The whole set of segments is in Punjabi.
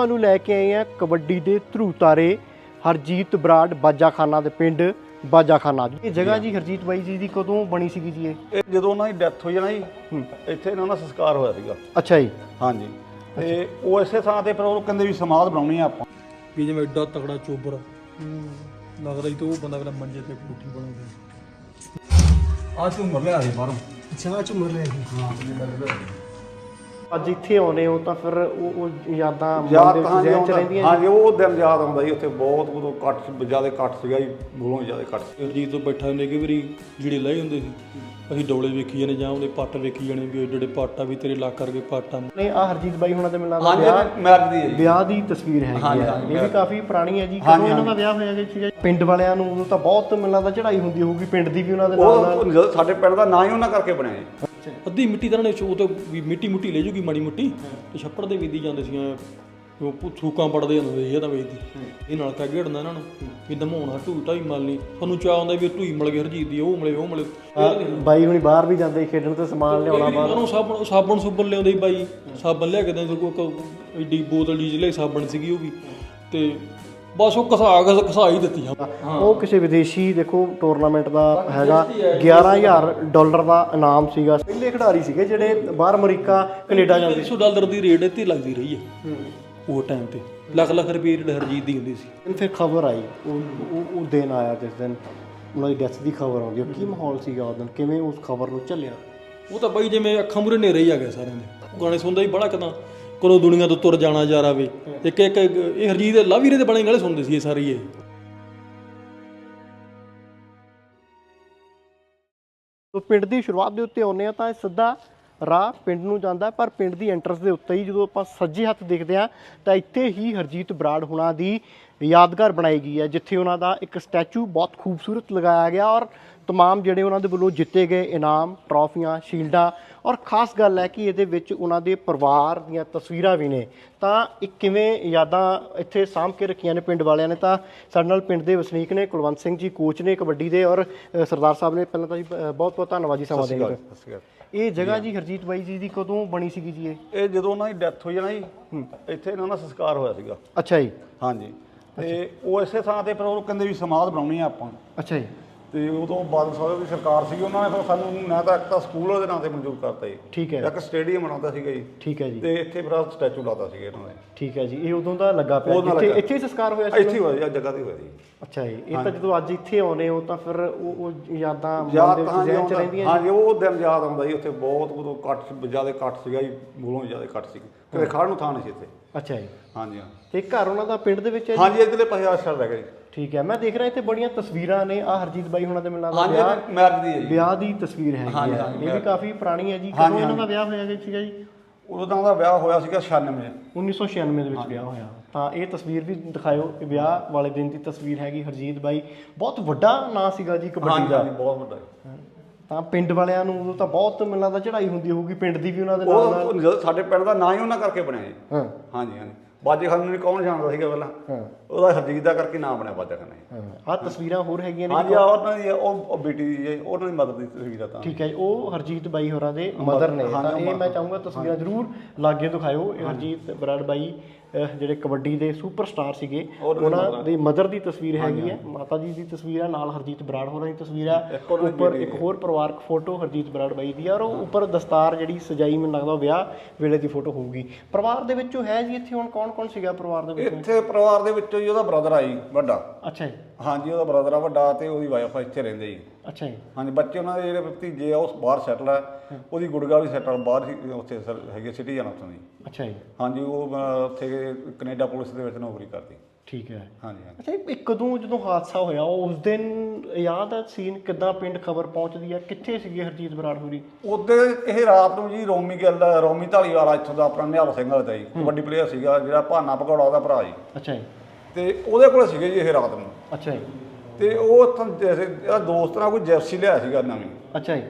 ਤੁਹਾਨੂੰ ਲੈ ਕੇ ਆਏ ਹਾਂ ਕਬੱਡੀ ਦੇ ਧਰੂ ਤਾਰੇ। ਹਰਜੀਤ ਬਰਾੜ ਬਾਜਾਖਾਨਾ ਦੇ ਪਿੰਡ ਬਾਜਾਖਾਨਾ। ਇਹ ਜਗ੍ਹਾ ਜੀ। ਹਰਜੀਤ ਬਾਈ ਜੀ ਦੀ ਕਦੋਂ ਬਣੀ ਸੀਗੀ ਜੀ ਇਹ? ਇਹ ਜਦੋਂ ਉਹਨਾਂ ਦੀ ਡੈਥ ਹੋਈ ਹੈ ਨਾ ਜੀ ਹੂੰ। ਇੱਥੇ ਇਹਨਾਂ ਦਾ ਸੰਸਕਾਰ ਹੋਇਆ ਸੀਗਾ। ਅੱਛਾ ਜੀ। ਹਾਂਜੀ। ਤੇ ਉਹ ਇਸੇ ਥਾਂ ਤੇ ਫਿਰ ਉਹ ਕਹਿੰਦੇ ਵੀ ਸਮਾਧ ਬਣਾਉਣੀ ਆ ਆਪਾਂ। ਵੀ ਜਿਵੇਂ ਐਡਾ ਤਕੜਾ ਚੋਬਰ। ਲੱਗਦਾ ਹੀ ਤਾਂ ਉਹ ਬੰਦਾ ਵੇਲਾ ਮੰਜੇ ਤੇ ਕੋਠੀ ਬਣਾਉਂਦਾ। ਆ ਝੂਮਰ ਲਿਆ ਸੀ ਬਾਹਰੋਂ। ਅੱਛਾ ਝੁੰਮਰ ਲੈ ਅੱਜ ਇੱਥੇ ਆਉਨੇ ਹੋ ਤਾਂ ਫਿਰ ਉਹ ਉਹ ਯਾਦਾਂ ਮਨ ਯਾਦ ਦੇ ਤਾਂ ਵਿੱਚ ਹਾਂਜੀ ਜ਼ਿਹਨ ਚ ਆਉਂਦਾ। ਰਹਿੰਦੀਆਂ ਹਾਂਜੀ ਉਹ ਦਿਨ ਯਾਦ ਆਉਂਦਾ ਜੀ ਉੱਥੇ ਬਹੁਤ ਉਦੋਂ ਕੱਟ ਜ਼ਿਆਦਾ ਕੱਟ ਸੀਗਾ ਜੀ ਬੋਲੋਂ ਜ਼ਿਆਦਾ ਕੱਟ ਸੀ। ਅਰਜੀਤ ਤੋਂ ਬੈਠਾ ਹੁੰਦੇ ਕਈ ਵਾਰੀ ਜਿਹੜੇ ਲਏ ਹੁੰਦੇ ਸੀ ਅਸੀਂ ਡੋਲੇ ਵੇਖੀ ਜਾਣੇ ਜਾਂ ਉਹਦੇ ਪੱਟ ਵੇਖੀ ਜਾਣੇ ਵੀ ਏਡੇ ਪੱਟ ਆ ਵੀ ਤੇਰੇ ਲੱਕ ਕਰਕੇ ਪੱਟ ਆ। ਨੇ ਆ ਹਰਜੀਤ ਬਾਈ ਹੁਣਾਂ ਦੇ ਮਿਲਣਾ ਦਾ ਹਾਂਜੀ ਵਿਆਹ ਮੈਰਿਜ ਦੀ ਹੈ ਜੀ। ਵਿਆਹ ਦੀ ਤਸਵੀਰ ਹੈਗੀ ਹਾਂਜੀ, ਹੈ ਹਾਂਜੀ, ਇਹ ਵੀ ਕਾਫੀ ਪੁਰਾਣੀ ਹੈ ਜੀ। ਹਾਂਜੀ, ਕਦੋਂ ਇਹਨਾਂ ਦਾ ਵਿਆਹ ਹੋਇਆ ਸੀਗਾ ਜੀ? ਪਿੰਡ ਵਾਲਿਆਂ ਨੂੰ ਉਦੋਂ ਤਾਂ ਬਹੁਤ ਮਿਲਣਾ ਦਾ ਚੜ੍ਹਾਈ ਹੁੰਦੀ ਹੋਊਗੀ ਪਿੰਡ ਦੀ ਵੀ ਉਹਨਾਂ ਦੇ ਨਾਲ ਨਾਲ ਉਹ ਜਦੋਂ ਸਾਡੇ ਪਿੰਡ ਦਾ ਨਾਂ ਹੀ ਉਹਨਾਂ ਕਰਕੇ ਬਣਿਆ ਜੀ। ਅੱਧੀ ਮਿੱਟੀ ਤਾਂ ਇਹਨਾਂ ਨੇ ਉਹ ਤਾਂ ਵੀ ਮਿੱਟੀ ਮੁੱਟੀ ਲੈ ਜੂਗੀ ਮਾੜੀ ਮੁੱਟੀ। ਤੇ ਛੱਪੜ ਦੇ ਵੀਦੀ ਜਾਂਦੇ ਸੀ ਐਂ ਉਹ ਥੂਕਾਂ ਪੜਦੇ ਹੁੰਦੇ ਸੀ ਇਹ ਤਾਂ ਵੇਚਦੀ ਇਹ ਨਾਲ ਕਾ ਘੇੜਨਾ ਇਹਨਾਂ ਨੂੰ ਵੀ ਦਮਾਉਣਾ ਢੂਈ ਢਾਈ ਮਲਣੀ ਸਾਨੂੰ ਚਾਹ ਆਉਂਦਾ ਵੀ ਢੂਈ ਮਿਲ ਗਈ ਹਰਜੀਤ ਦੀ ਉਹ ਮਿਲੇ ਉਹ ਮਿਲੇ। ਬਾਈ ਹੁਣੀ ਬਾਹਰ ਵੀ ਜਾਂਦੇ ਖੇਡਣ ਤੇ ਸਮਾਨ ਲਿਆਉਣਾ ਬਾਹਰ। ਉਹਨੂੰ ਸਾਬਣ ਸਾਬਣ ਸੁਬਣ ਲਿਆਉਂਦੇ ਬਾਈ। ਸਾਬਣ ਲਿਆ ਕੇ ਦਿੰਦੇ ਕੋਈ ਏਡੀ ਬੋਤਲ ਜੀ ਲਈ ਸਾਬਣ ਸੀਗੀ ਉਹ ਵੀ। ਤੇ ਬਸ ਉਹ ਘਸਾ ਘਸ- ਘਸਾ ਹੀ। ਦਿੱਤੀਆਂ ਉਹ ਕਿਸੇ ਵਿਦੇਸ਼ੀ ਦੇਖੋ ਟੂਰਨਾਮੈਂਟ ਦਾ ਹੈਗਾ 11000 ਡਾਲਰ ਦਾ ਇਨਾਮ ਸੀਗਾ। ਪਹਿਲੇ ਖਿਡਾਰੀ ਸੀਗੇ ਜਿਹੜੇ ਬਾਹਰ ਅਮਰੀਕਾ ਕੈਨੇਡਾ ਜਾਂਦੇ 100 ਡਾਲਰ ਦੀ ਰੇਟ ਇੱਥੇ ਲੱਗਦੀ ਰਹੀ ਹੈ। ਉਹ ਟਾਈਮ ਤੇ ਲੱਖ ਲੱਖ ਰੁਪਏ ਰੇਟ ਹਰਜੀਤ ਦੀ ਹੁੰਦੀ ਸੀ। ਫਿਰ ਖਬਰ ਆਈ ਉਹ ਉਹ- ਦਿਨ ਆਇਆ ਜਿਸ ਦਿਨ ਉਹਨਾਂ ਦੀ ਡੈਥ ਦੀ ਖਬਰ ਆਉਂਦੀ ਕੀ ਮਾਹੌਲ ਸੀਗਾ ਉਸ ਦਿਨ? ਕਿਵੇਂ ਉਸ ਖਬਰ ਨੂੰ ਝੱਲਿਆ? ਉਹ ਤਾਂ ਬਾਈ ਜਿਵੇਂ ਅੱਖਾਂ ਮੂਰੇ ਨੇਰੇ ਹੀ ਆ ਗਏ ਸਾਰਿਆਂ ਦੇ। ਗਾਣੇ ਸੁਣਦਾ ਹੀ ਬੜਾ ਕਦਾਂ ਕਦੋਂ ਦੁਨੀਆ ਤੋਂ ਤੁਰ ਜਾਣਾ ਯਾਰਾ ਵੇ। ਇੱਕ ਇੱਕ ਇਹ ਹਰਜੀਤ ਦੇ ਦੇ ਬਣੇ ਗਾਣੇ ਸੁਣਦੇ ਸੀ ਇਹ ਸਾਰੇ ਹੀ ਇਹ। ਤੋ ਪਿੰਡ ਦੀ ਸ਼ੁਰੂਆਤ ਦੇ ਉੱਤੇ ਆਉਂਦੇ ਆ ਤਾਂ ਇਹ ਸਿੱਧਾ ਰਾਹ ਪਿੰਡ ਨੂੰ ਜਾਂਦਾ ਹੈ, ਪਰ ਪਿੰਡ ਦੀ ਐਂਟਰਸ ਦੇ ਉੱਤੇ ਹੀ ਜਦੋਂ ਆਪਾਂ ਸੱਜੇ ਹੱਥ ਦੇਖਦੇ ਆ ਤਾਂ ਇੱਥੇ ਹੀ ਹਰਜੀਤ ਬਰਾੜ ਹੁਣਾਂ ਦੀ ਯਾਦਗਾਰ ਬਣਾਈ ਗਈ ਹੈ ਜਿੱਥੇ ਉਹਨਾਂ ਦਾ ਇੱਕ ਸਟੈਚੂ ਬਹੁਤ ਖੂਬਸੂਰਤ ਲਗਾਇਆ ਗਿਆ ਔਰ तमाम ਜਿਹੜੇ ਉਹਨਾਂ ਦੇ ਵੱਲੋਂ ਜਿੱਤੇ ਗਏ ਇਨਾਮ ਟਰਾਫੀਆਂ ਸ਼ੀਲਡਾਂ ਔਰ ਖਾਸ ਗੱਲ ਹੈ ਕਿ ਇਹਦੇ ਵਿੱਚ ਉਹਨਾਂ ਦੇ ਪਰਿਵਾਰ ਦੀਆਂ ਤਸਵੀਰਾਂ ਵੀ ਨੇ ਤਾਂ ਇਹ ਕਿਵੇਂ ਯਾਦਾਂ ਇੱਥੇ ਸਾਂਭ ਕੇ ਰੱਖੀਆਂ ਨੇ ਪਿੰਡ ਵਾਲਿਆਂ ਨੇ ਤਾਂ ਸਾਡੇ ਨਾਲ ਪਿੰਡ ਦੇ ਵਸਨੀਕ ਨੇ ਕੁਲਵੰਤ ਸਿੰਘ ਜੀ ਕੋਚ ਨੇ ਕਬੱਡੀ ਦੇ ਔਰ ਅ, ਸਰਦਾਰ ਸਾਹਿਬ ਨੇ ਪਹਿਲਾਂ ਤਾਂ ਜੀ ਬਹੁਤ ਬਹੁਤ ਧੰਨਵਾਦ ਜੀ ਸਮਾਂ ਦੇਣ ਲਈ ਸਤਿ ਸ਼੍ਰੀ ਅਕਾਲ ਇਹ ਜਗ੍ਹਾ ਜੀ ਹਰਜੀਤ ਬਾਈ ਜੀ ਦੀ ਕਦੋਂ ਬਣੀ ਸੀਗੀ ਜੀ ਇਹ ਇਹ ਜਦੋਂ ਉਹਨਾਂ ਦੀ ਡੈਥ ਹੋਈ ਹੈ ਨਾ ਜੀ ਇੱਥੇ ਇਹਨਾਂ ਦਾ ਸੰਸਕਾਰ ਹੋਇਆ ਸੀਗਾ ਅੱਛਾ ਜੀ ਹਾਂਜੀ ਤੇ ਉਹ ਇਸੇ ਥਾਂ ਤੇ ਫਿਰ ਉਹ ਕਹਿੰਦੇ ਵੀ ਸਮਾਧ ਬਣਾਉਣੀ ਆ ਆਪਾਂ ਅੱਛਾ ਜੀ ਤੇ ਉਦੋਂ ਬਾਦਲ ਸਾਹਿਬ ਦੀ ਸਰਕਾਰ ਸੀ ਉਹਨਾਂ ਨੇ ਫਿਰ ਸਾਨੂੰ ਨਾ ਤਾਂ ਇੱਕ ਤਾਂ ਸਕੂਲ ਉਹਦੇ ਨਾਂ ਤੇ ਮਨਜ਼ੂਰ ਕਰਤਾ ਜੀ। ਠੀਕ ਹੈ ਇੱਕ ਸਟੇਡੀਅਮ ਬਣਾਉਂਦਾ ਸੀਗਾ ਜੀ। ਠੀਕ ਹੈ ਜੀ। ਤੇ ਇੱਥੇ ਫਿਰ ਸਟੈਚੂ ਲਾਤਾ ਸੀਗਾ ਇਹਨਾਂ ਨੇ। ਠੀਕ ਹੈ ਜੀ ਇਹ ਉਦੋਂ ਦਾ ਲੱਗਾ ਪਿਆ। ਦਾ ਲੱਗਾ। ਇੱਥੇ ਹੀ ਸੰਸਕਾਰ ਹੋਇਆ ਸੀ ਇੱਥੇ ਹੀ ਹੋਇਆ ਜੀ ਜਗ੍ਹਾ ਤੇ ਹੋਇਆ ਜੀ। ਅੱਛਾ ਜੀ ਇਹ ਤਾਂ ਜਦੋਂ ਅੱਜ ਇੱਥੇ ਆਉਨੇ ਹੋ ਤਾਂ ਫਿਰ ਉਹ ਉਹ ਯਾਦਾਂ ਮਨ ਯਾਦ ਦੇ ਵਿੱਚ ਜ਼ਿਹਨ ਚ ਰਹਿੰਦੀਆਂ ਹਾਂਜੀ ਉਹ ਦਿਨ ਯਾਦ ਆਉਂਦਾ ਜੀ ਉੱਥੇ ਬਹੁਤ ਉਦੋਂ ਕੱਟ ਜ਼ਿਆਦਾ ਕੱਟ ਸੀਗਾ ਜੀ ਬੋਲੋਂ ਜ਼ਿਆਦਾ ਕੱਟ ਸੀ। ਕਿਤੇ ਖੜ ਨੂੰ ਥਾਂ ਨਹੀਂ ਸੀ ਇੱਥੇ। ਅੱਛਾ ਜੀ। ਹਾਂਜੀ ਹਾਂ। ਤੇ ਘਰ ਉਹਨਾਂ ਦਾ ਪਿੰਡ ਦੇ ਵਿੱਚ ਹੈ ਜੀ? ਹਾਂਜੀ ਇਧਰਲੇ ਪਾਸੇ ਆਸ਼ਰ ਰਹਿ ਗਿਆ ਜੀ। ਠੀਕ ਹੈ। ਮੈਂ ਦੇਖ ਰਿਹਾ ਇੱਥੇ ਬੜੀਆਂ ਤਸਵੀਰਾਂ ਨੇ। ਆ ਹਰਜੀਤ ਬਾਈ ਹੁਣਾਂ ਦੇ ਮਿਲਣਾ ਹਾਂਜੀ ਮੈਰਿਜ ਦੀ ਹੈ ਜੀ। ਵਿਆਹ ਦੀ ਤਸਵੀਰ ਹੈਗੀ ਹਾਂਜੀ, ਹੈ। ਹਾਂਜੀ, ਇਹ ਵੀ ਕਾਫੀ ਪੁਰਾਣੀ ਹੈ ਜੀ। ਕਦੋਂ ਇਹਨਾਂ ਦਾ ਵਿਆਹ ਹੋਇਆ ਸੀਗਾ ਜੀ? ਉਦੋਂ ਦਾ ਵਿਆਹ ਹੋਇਆ ਸੀਗਾ 96 ਵਿੱਚ। 1996 ਦੇ ਵਿੱਚ ਵਿਆਹ ਹੋਇਆ। ਤਾਂ ਇਹ ਤਸਵੀਰ ਵੀ ਦਿਖਾਇਓ। ਇਹ ਵਿਆਹ ਵਾਲੇ ਦਿਨ ਦੀ ਤਸਵੀਰ ਹੈਗੀ ਹਰਜੀਤ ਬਾਈ। ਬਹੁਤ ਵੱਡਾ ਨਾਂ ਸੀਗਾ ਜੀ ਕਬੱਡੀ ਦਾ। ਹਾਂਜੀ ਬਹੁਤ ਵੱਡਾ ਜੀ। ਤਾਂ ਪਿੰਡ ਵਾਲਿਆਂ ਨੂੰ ਉਦੋਂ ਤਾਂ ਬਹੁਤ ਮਿਲਣਾ ਦਾ ਚੜ੍ਹਾਈ ਹੁੰਦੀ ਹੋਊਗੀ। ਪਿੰਡ ਦੀ ਵੀ ਉਹਨਾਂ ਦੇ ਨਾਲ ਨਾਲ ਉਹ ਜਦੋਂ ਸਾਡੇ ਪਿੰਡ ਦਾ ਨਾਂ ਹੀ ਉਹਨਾਂ ਕਰਕੇ ਬਣਿਆ ਜੀ। ਹਾਂ। ਹਾਂਜੀ ਹਾਂਜੀ। ਬਾਜੇ ਖਾਨ ਨੂੰ ਕੌਣ ਜਾਣਦਾ ਸੀਗਾ ਪਹਿਲਾਂ? ਹਾਂ। ਉਹਦਾ ਹਰਜੀਤ ਦਾ ਕਰਕੇ ਨਾਮ ਬਣਿਆ ਬਾਜਾ ਖਾਨ ਜੀ ਹਾਂ ਆਹ ਤਸਵੀਰਾਂ ਹੋਰ ਹੈਗੀਆਂ ਨੇ ਹਾਂਜੀ ਆਹ ਉਹਨਾਂ ਦੀ ਉਹ ਉਹ ਬੇਟੀ ਦੀ ਜੀ, ਉਹਨਾਂ ਦੀ ਮਦਦ ਦੀ ਤਸਵੀਰ ਆ ਤਾਂ। ਠੀਕ ਹੈ ਜੀ, ਉਹ ਹਰਜੀਤ ਬਾਈ ਹੋਰਾਂ ਦੇ ਮਦਰ ਨੇ। ਹਾਂ, ਤਾਂ ਹਾਂ, ਇਹ ਮੈਂ ਚਾਹੂੰਗਾ ਤਸਵੀਰਾਂ ਜ਼ਰੂਰ ਲਾਗੇ ਦਿਖਾਇਓ। ਇਹ ਹਰਜੀਤ ਬਰਾੜ ਬਾਈ ਜਿਹੜੇ ਕਬੱਡੀ ਦੇ ਸੁਪਰਸਟਾਰ ਸੀਗੇ ਉਹਨਾਂ ਦੀ ਮਦਰ ਦੀ ਤਸਵੀਰ ਹੈਗੀ ਹੈ ਮਾਤਾ ਜੀ ਦੀ ਤਸਵੀਰ ਹੈ ਨਾਲ ਹਰਜੀਤ ਬਰਾੜ ਹੋਰਾਂ ਦੀ ਤਸਵੀਰ ਹੈ ਉੱਪਰ ਇੱਕ ਹੋਰ ਪਰਿਵਾਰਕ ਫੋਟੋ ਹਰਜੀਤ ਬਰਾੜ ਬਾਈ ਦੀ ਹੈ ਔਰ ਉਹ ਉੱਪਰ ਦਸਤਾਰ ਜਿਹੜੀ ਸਜਾਈ ਮੈਨੂੰ ਲੱਗਦਾ ਵਿਆਹ ਵੇਲੇ ਦੀ ਫੋਟੋ ਹੋਊਗੀ। ਪਰਿਵਾਰ ਦੇ ਵਿੱਚੋਂ ਹੈ ਜੀ ਇੱਥੇ ਹੁਣ ਕੌਣ ਕੌਣ ਸੀਗਾ ਪਰਿਵਾਰ ਦੇ ਵਿੱਚ? ਇੱਥੇ ਪਰਿਵਾਰ ਦੇ ਵਿੱਚੋਂ ਹੀ ਉਹਦਾ ਬ੍ਰਦਰ ਆ ਜੀ ਵੱਡਾ। ਅੱਛਾ ਜੀ। ਹਾਂਜੀ ਉਹਦਾ ਬ੍ਰਦਰ ਆ ਵੱਡਾ ਤੇ ਉਹਦੀ ਵਾਈਫ ਇੱਥੇ ਰਹਿੰਦੇ ਜੀ। ਅੱਛਾ ਜੀ। ਹਾਂਜੀ ਬੱਚੇ ਉਹਨਾਂ ਦੇ ਜਿਹੜੇ ਭਤੀਜੇ ਆ ਉਹ ਬਾਹਰ ਸੈਟਲ ਆ। ਉਹਦੀ ਗੁੜਗਾ ਵੀ ਸੈਟਲ ਬਾਹਰ ਹੀ ਉੱਥੇ ਸਰ- ਹੈਗੇ ਸਿਟੀਜ਼ਨ ਉੱਥੋਂ ਦੀ। ਅੱਛਾ ਜੀ। ਹਾਂਜੀ ਉਹ ਅਹ, ਉੱਥੇ ਕੈਨੇਡਾ ਪੁਲਿਸ ਦੇ ਵਿੱਚ ਨੌਕਰੀ ਕਰਦੀ। ਠੀਕ ਹੈ। ਹਾਂਜੀ ਹਾਂਜੀ। ਅੱਛਾ ਇਹ ਕਦੋਂ ਜਦੋਂ ਹਾਦਸਾ ਹੋਇਆ ਉਸ ਦਿਨ ਯਾਦ ਹੈ ਸੀਨ ਕਿੱਦਾਂ ਪਿੰਡ ਖਬਰ ਪਹੁੰਚਦੀ ਹੈ ਕਿੱਥੇ ਸੀਗੇ ਹਰਜੀਤ ਬਰਾੜ ਹੋਰੀ? ਉਹਦੇ ਇਹ ਰਾਤ ਨੂੰ ਜੀ ਰੋਮੀ ਗਿੱਲ ਰੋਮੀ ਢਾਲੀਵਾਲਾ ਇੱਥੋਂ ਦਾ ਆਪਣਾ ਨਿਹਾਲ ਸਿੰਘ ਵਾਲਾ ਦਾ ਜੀ। ਕਬੱਡੀ ਪਲੇਅਰ ਸੀਗਾ ਜਿਹੜਾ ਭਾਨਾ ਭਗੌੜਾ ਉਹਦਾ ਭਰਾ ਜੀ। ਅੱਛਾ ਜੀ। ਤੇ ਉਹਦੇ ਕੋਲ ਸੀਗੇ ਜੀ ਇਹ ਰਾਤ ਨੂੰ। ਅੱਛਾ ਜੀ। ਤੇ ਉਹ ਉੱਥੋਂ ਜੈਸੇ ਇਹਦਾ ਦੋਸਤ ਨਾਲ ਕੋਈ ਜੈਪਸੀ ਲਿਆ ਸੀਗਾ ਨਵੀਂ। ਅੱਛਾ ਜੀ।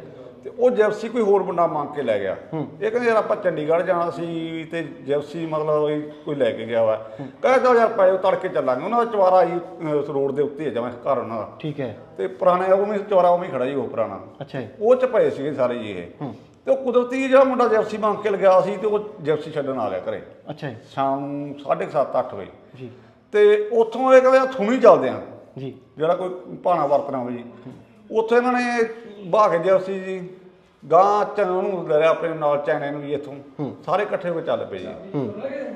ਤੇ ਉਹ ਜੈਪਸੀ ਕੋਈ ਹੋਰ ਮੁੰਡਾ ਮੰਗ ਕੇ ਲੈ ਗਿਆ। ਇਹ ਕਹਿੰਦੇ ਯਾਰ ਆਪਾਂ ਚੰਡੀਗੜ੍ਹ ਜਾਣਾ ਸੀ ਤੇ ਜੈਪਸੀ ਮਤਲਬ ਇਹ ਕੋਈ ਲੈ ਕੇ ਗਿਆ ਵਾ। ਕਹਿੰਦਾ ਚੱਲ ਯਾਰ ਪਾਇਓ ਤੜਕੇ ਚੱਲਾਂਗੇ। ਉਹਨਾਂ ਦਾ ਚਵਾਰਾ ਜੀ ਅਹ, ਰੋਡ ਦੇ ਉੱਤੇ ਹੈ ਜਮਾਂ ਘਰ ਉਹਨਾਂ ਦਾ। ਠੀਕ ਹੈ। ਤੇ ਪੁਰਾਣੇ ਉਹ ਵੀ ਚਵਾਰਾ ਉਹ ਵੀ ਖੜਾ ਜੀ ਉਹ ਪੁਰਾਣਾ। ਅੱਛਾ ਜੀ। ਉਹ ਚ ਪਏ ਸੀਗੇ ਸਾਰੇ ਜੀ ਇਹ। ਤੇ ਉਹ ਕੁਦਰਤੀ ਜਿਹੜਾ ਮੁੰਡਾ ਜਿਪਸੀ ਮੰਗ ਕੇ ਲਗਿਆ ਸੀ ਤੇ ਉਹ ਜਿਪਸੀ ਛੱਡਣ ਆ ਗਿਆ ਘਰੇ। ਅੱਛਾ ਜੀ। ਸ਼ਾਮ ਨੂੰ 7:30 ਅੱਠ ਵਜੇ। ਜੀ। ਤੇ ਉੱਥੋਂ ਇਹ ਕਹਿੰਦੇ ਥੁਮੀ ਚੱਲਦੇ ਆ। ਜੀ। ਜਿਹੜਾ ਕੋਈ ਭਾਣਾ ਵਰਤਣਾ ਹੋਵੇ ਜੀ। ਉੱਥੇ ਇਹਨਾਂ ਨੇ ਬਾਹ ਕੇ ਜਿਪਸੀ ਜੀ। ਗਾਂ ਚ ਉਹਨੂੰ ਲੈ ਆਪਣੇ ਨਾਲ ਚੈਨੇ ਨੂੰ ਵੀ ਇੱਥੋਂ। ਸਾਰੇ ਇਕੱਠੇ ਹੋ ਕੇ ਚੱਲ ਪਏ ਜੀ।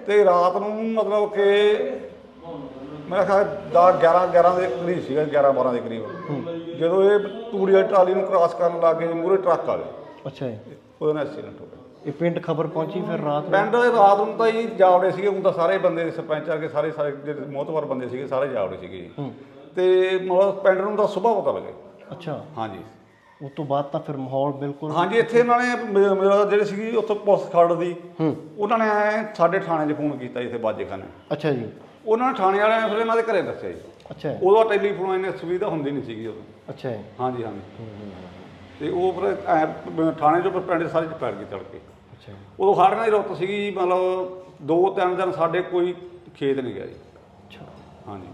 ਤੇ ਰਾਤ ਨੂੰ ਮਤਲਬ ਕਿ ਮੇਰਾ ਖਿਆਲ 10 11 11 ਦੇ ਕਰੀਬ ਸੀਗਾ 11 12 ਦੇ ਕਰੀਬ। ਜਦੋਂ ਇਹ ਤੂੜੀ ਵਾਲੀ ਟਰਾਲੀ ਨੂੰ ਕ੍ਰਾਸ ਕਰਨ ਲੱਗੇ ਮੂਰੇ ਟਰੱਕ ਆ ਗਿਆ। ਅੱਛਾ ਜੀ। ਉਹਦੇ ਨਾਲ ਐਕਸੀਡੈਂਟ ਹੋ ਗਿਆ। ਇਹ ਪਿੰਡ ਖਬਰ ਪਹੁੰਚੀ ਫਿਰ ਰਾਤ ਨੂੰ? ਪਿੰਡ ਦੇ ਰਾਤ ਨੂੰ ਤਾਂ ਜੀ ਜਾਵੜੇ ਸੀਗੇ ਉਹ ਤਾਂ ਸਾਰੇ ਬੰਦੇ ਸਰਪੰਚ ਆ ਕੇ ਸਾਰੇ ਸਾਰੇ ਜਿਹੜੇ ਮੋਹਤਵਰ ਬੰਦੇ ਸੀਗੇ ਸਾਰੇ ਜਾਵੜੇ ਸੀਗੇ ਜੀ। ਤੇ ਮਤਲਬ ਪਿੰਡ ਨੂੰ ਤਾਂ ਸਵੇਰ ਪਤਾ ਲੱਗੇ। ਅੱਛਾ। ਹਾਂਜੀ। ਉਸ ਤੋਂ ਬਾਅਦ ਤਾਂ ਫਿਰ ਮਾਹੌਲ ਬਿਲਕੁਲ ਹਾਂਜੀ ਇੱਥੇ ਇਹਨਾਂ ਨੇ ਮੇ- ਮੇਰਾ ਜਿਹੜੇ ਸੀਗੀ ਉੱਥੇ ਪੁਲਿਸ ਖੜ ਦੀ ਉਹਨਾਂ ਨੇ ਸਾਡੇ ਥਾਣੇ 'ਚ ਫੋਨ ਕੀਤਾ ਜੀ ਇੱਥੇ ਬਾਜੇਖਾਨੇ। ਅੱਛਾ ਜੀ। ਉਹਨਾਂ ਨੇ ਥਾਣੇ ਵਾਲਿਆਂ ਨੇ ਫਿਰ ਇਹਨਾਂ ਦੇ ਘਰੇ ਦੱਸਿਆ ਜੀ। ਅੱਛਾ। ਜੀ, ਉਦੋਂ ਟੈਲੀਫੋਨ ਇੰਨੀ ਸੁਵਿਧਾ ਹੁੰਦੀ ਨਹੀਂ ਸੀਗੀ ਉਦੋਂ। ਅੱਛਾ ਜੀ, ਹਾਂਜੀ ਹਾਂਜੀ। ਤੇ ਉਹ ਫਿਰ ਐਂ ਥਾਣੇ 'ਚੋਂ ਫਿਰ ਪਿੰਡ ਸਾਰੇ 'ਚ ਪੈੜ ਗਈ ਤੜਕੇ। ਉਦੋਂ ਸਾਡੇ ਨਾਲ ਰੁੱਤ ਸੀਗੀ ਜੀ, ਮਤਲਬ ਦੋ ਤਿੰਨ ਦਿਨ ਸਾਡੇ ਕੋਈ ਖੇਤ ਨਹੀਂ ਗਿਆ ਜੀ। ਅੱਛਾ। ਹਾਂਜੀ।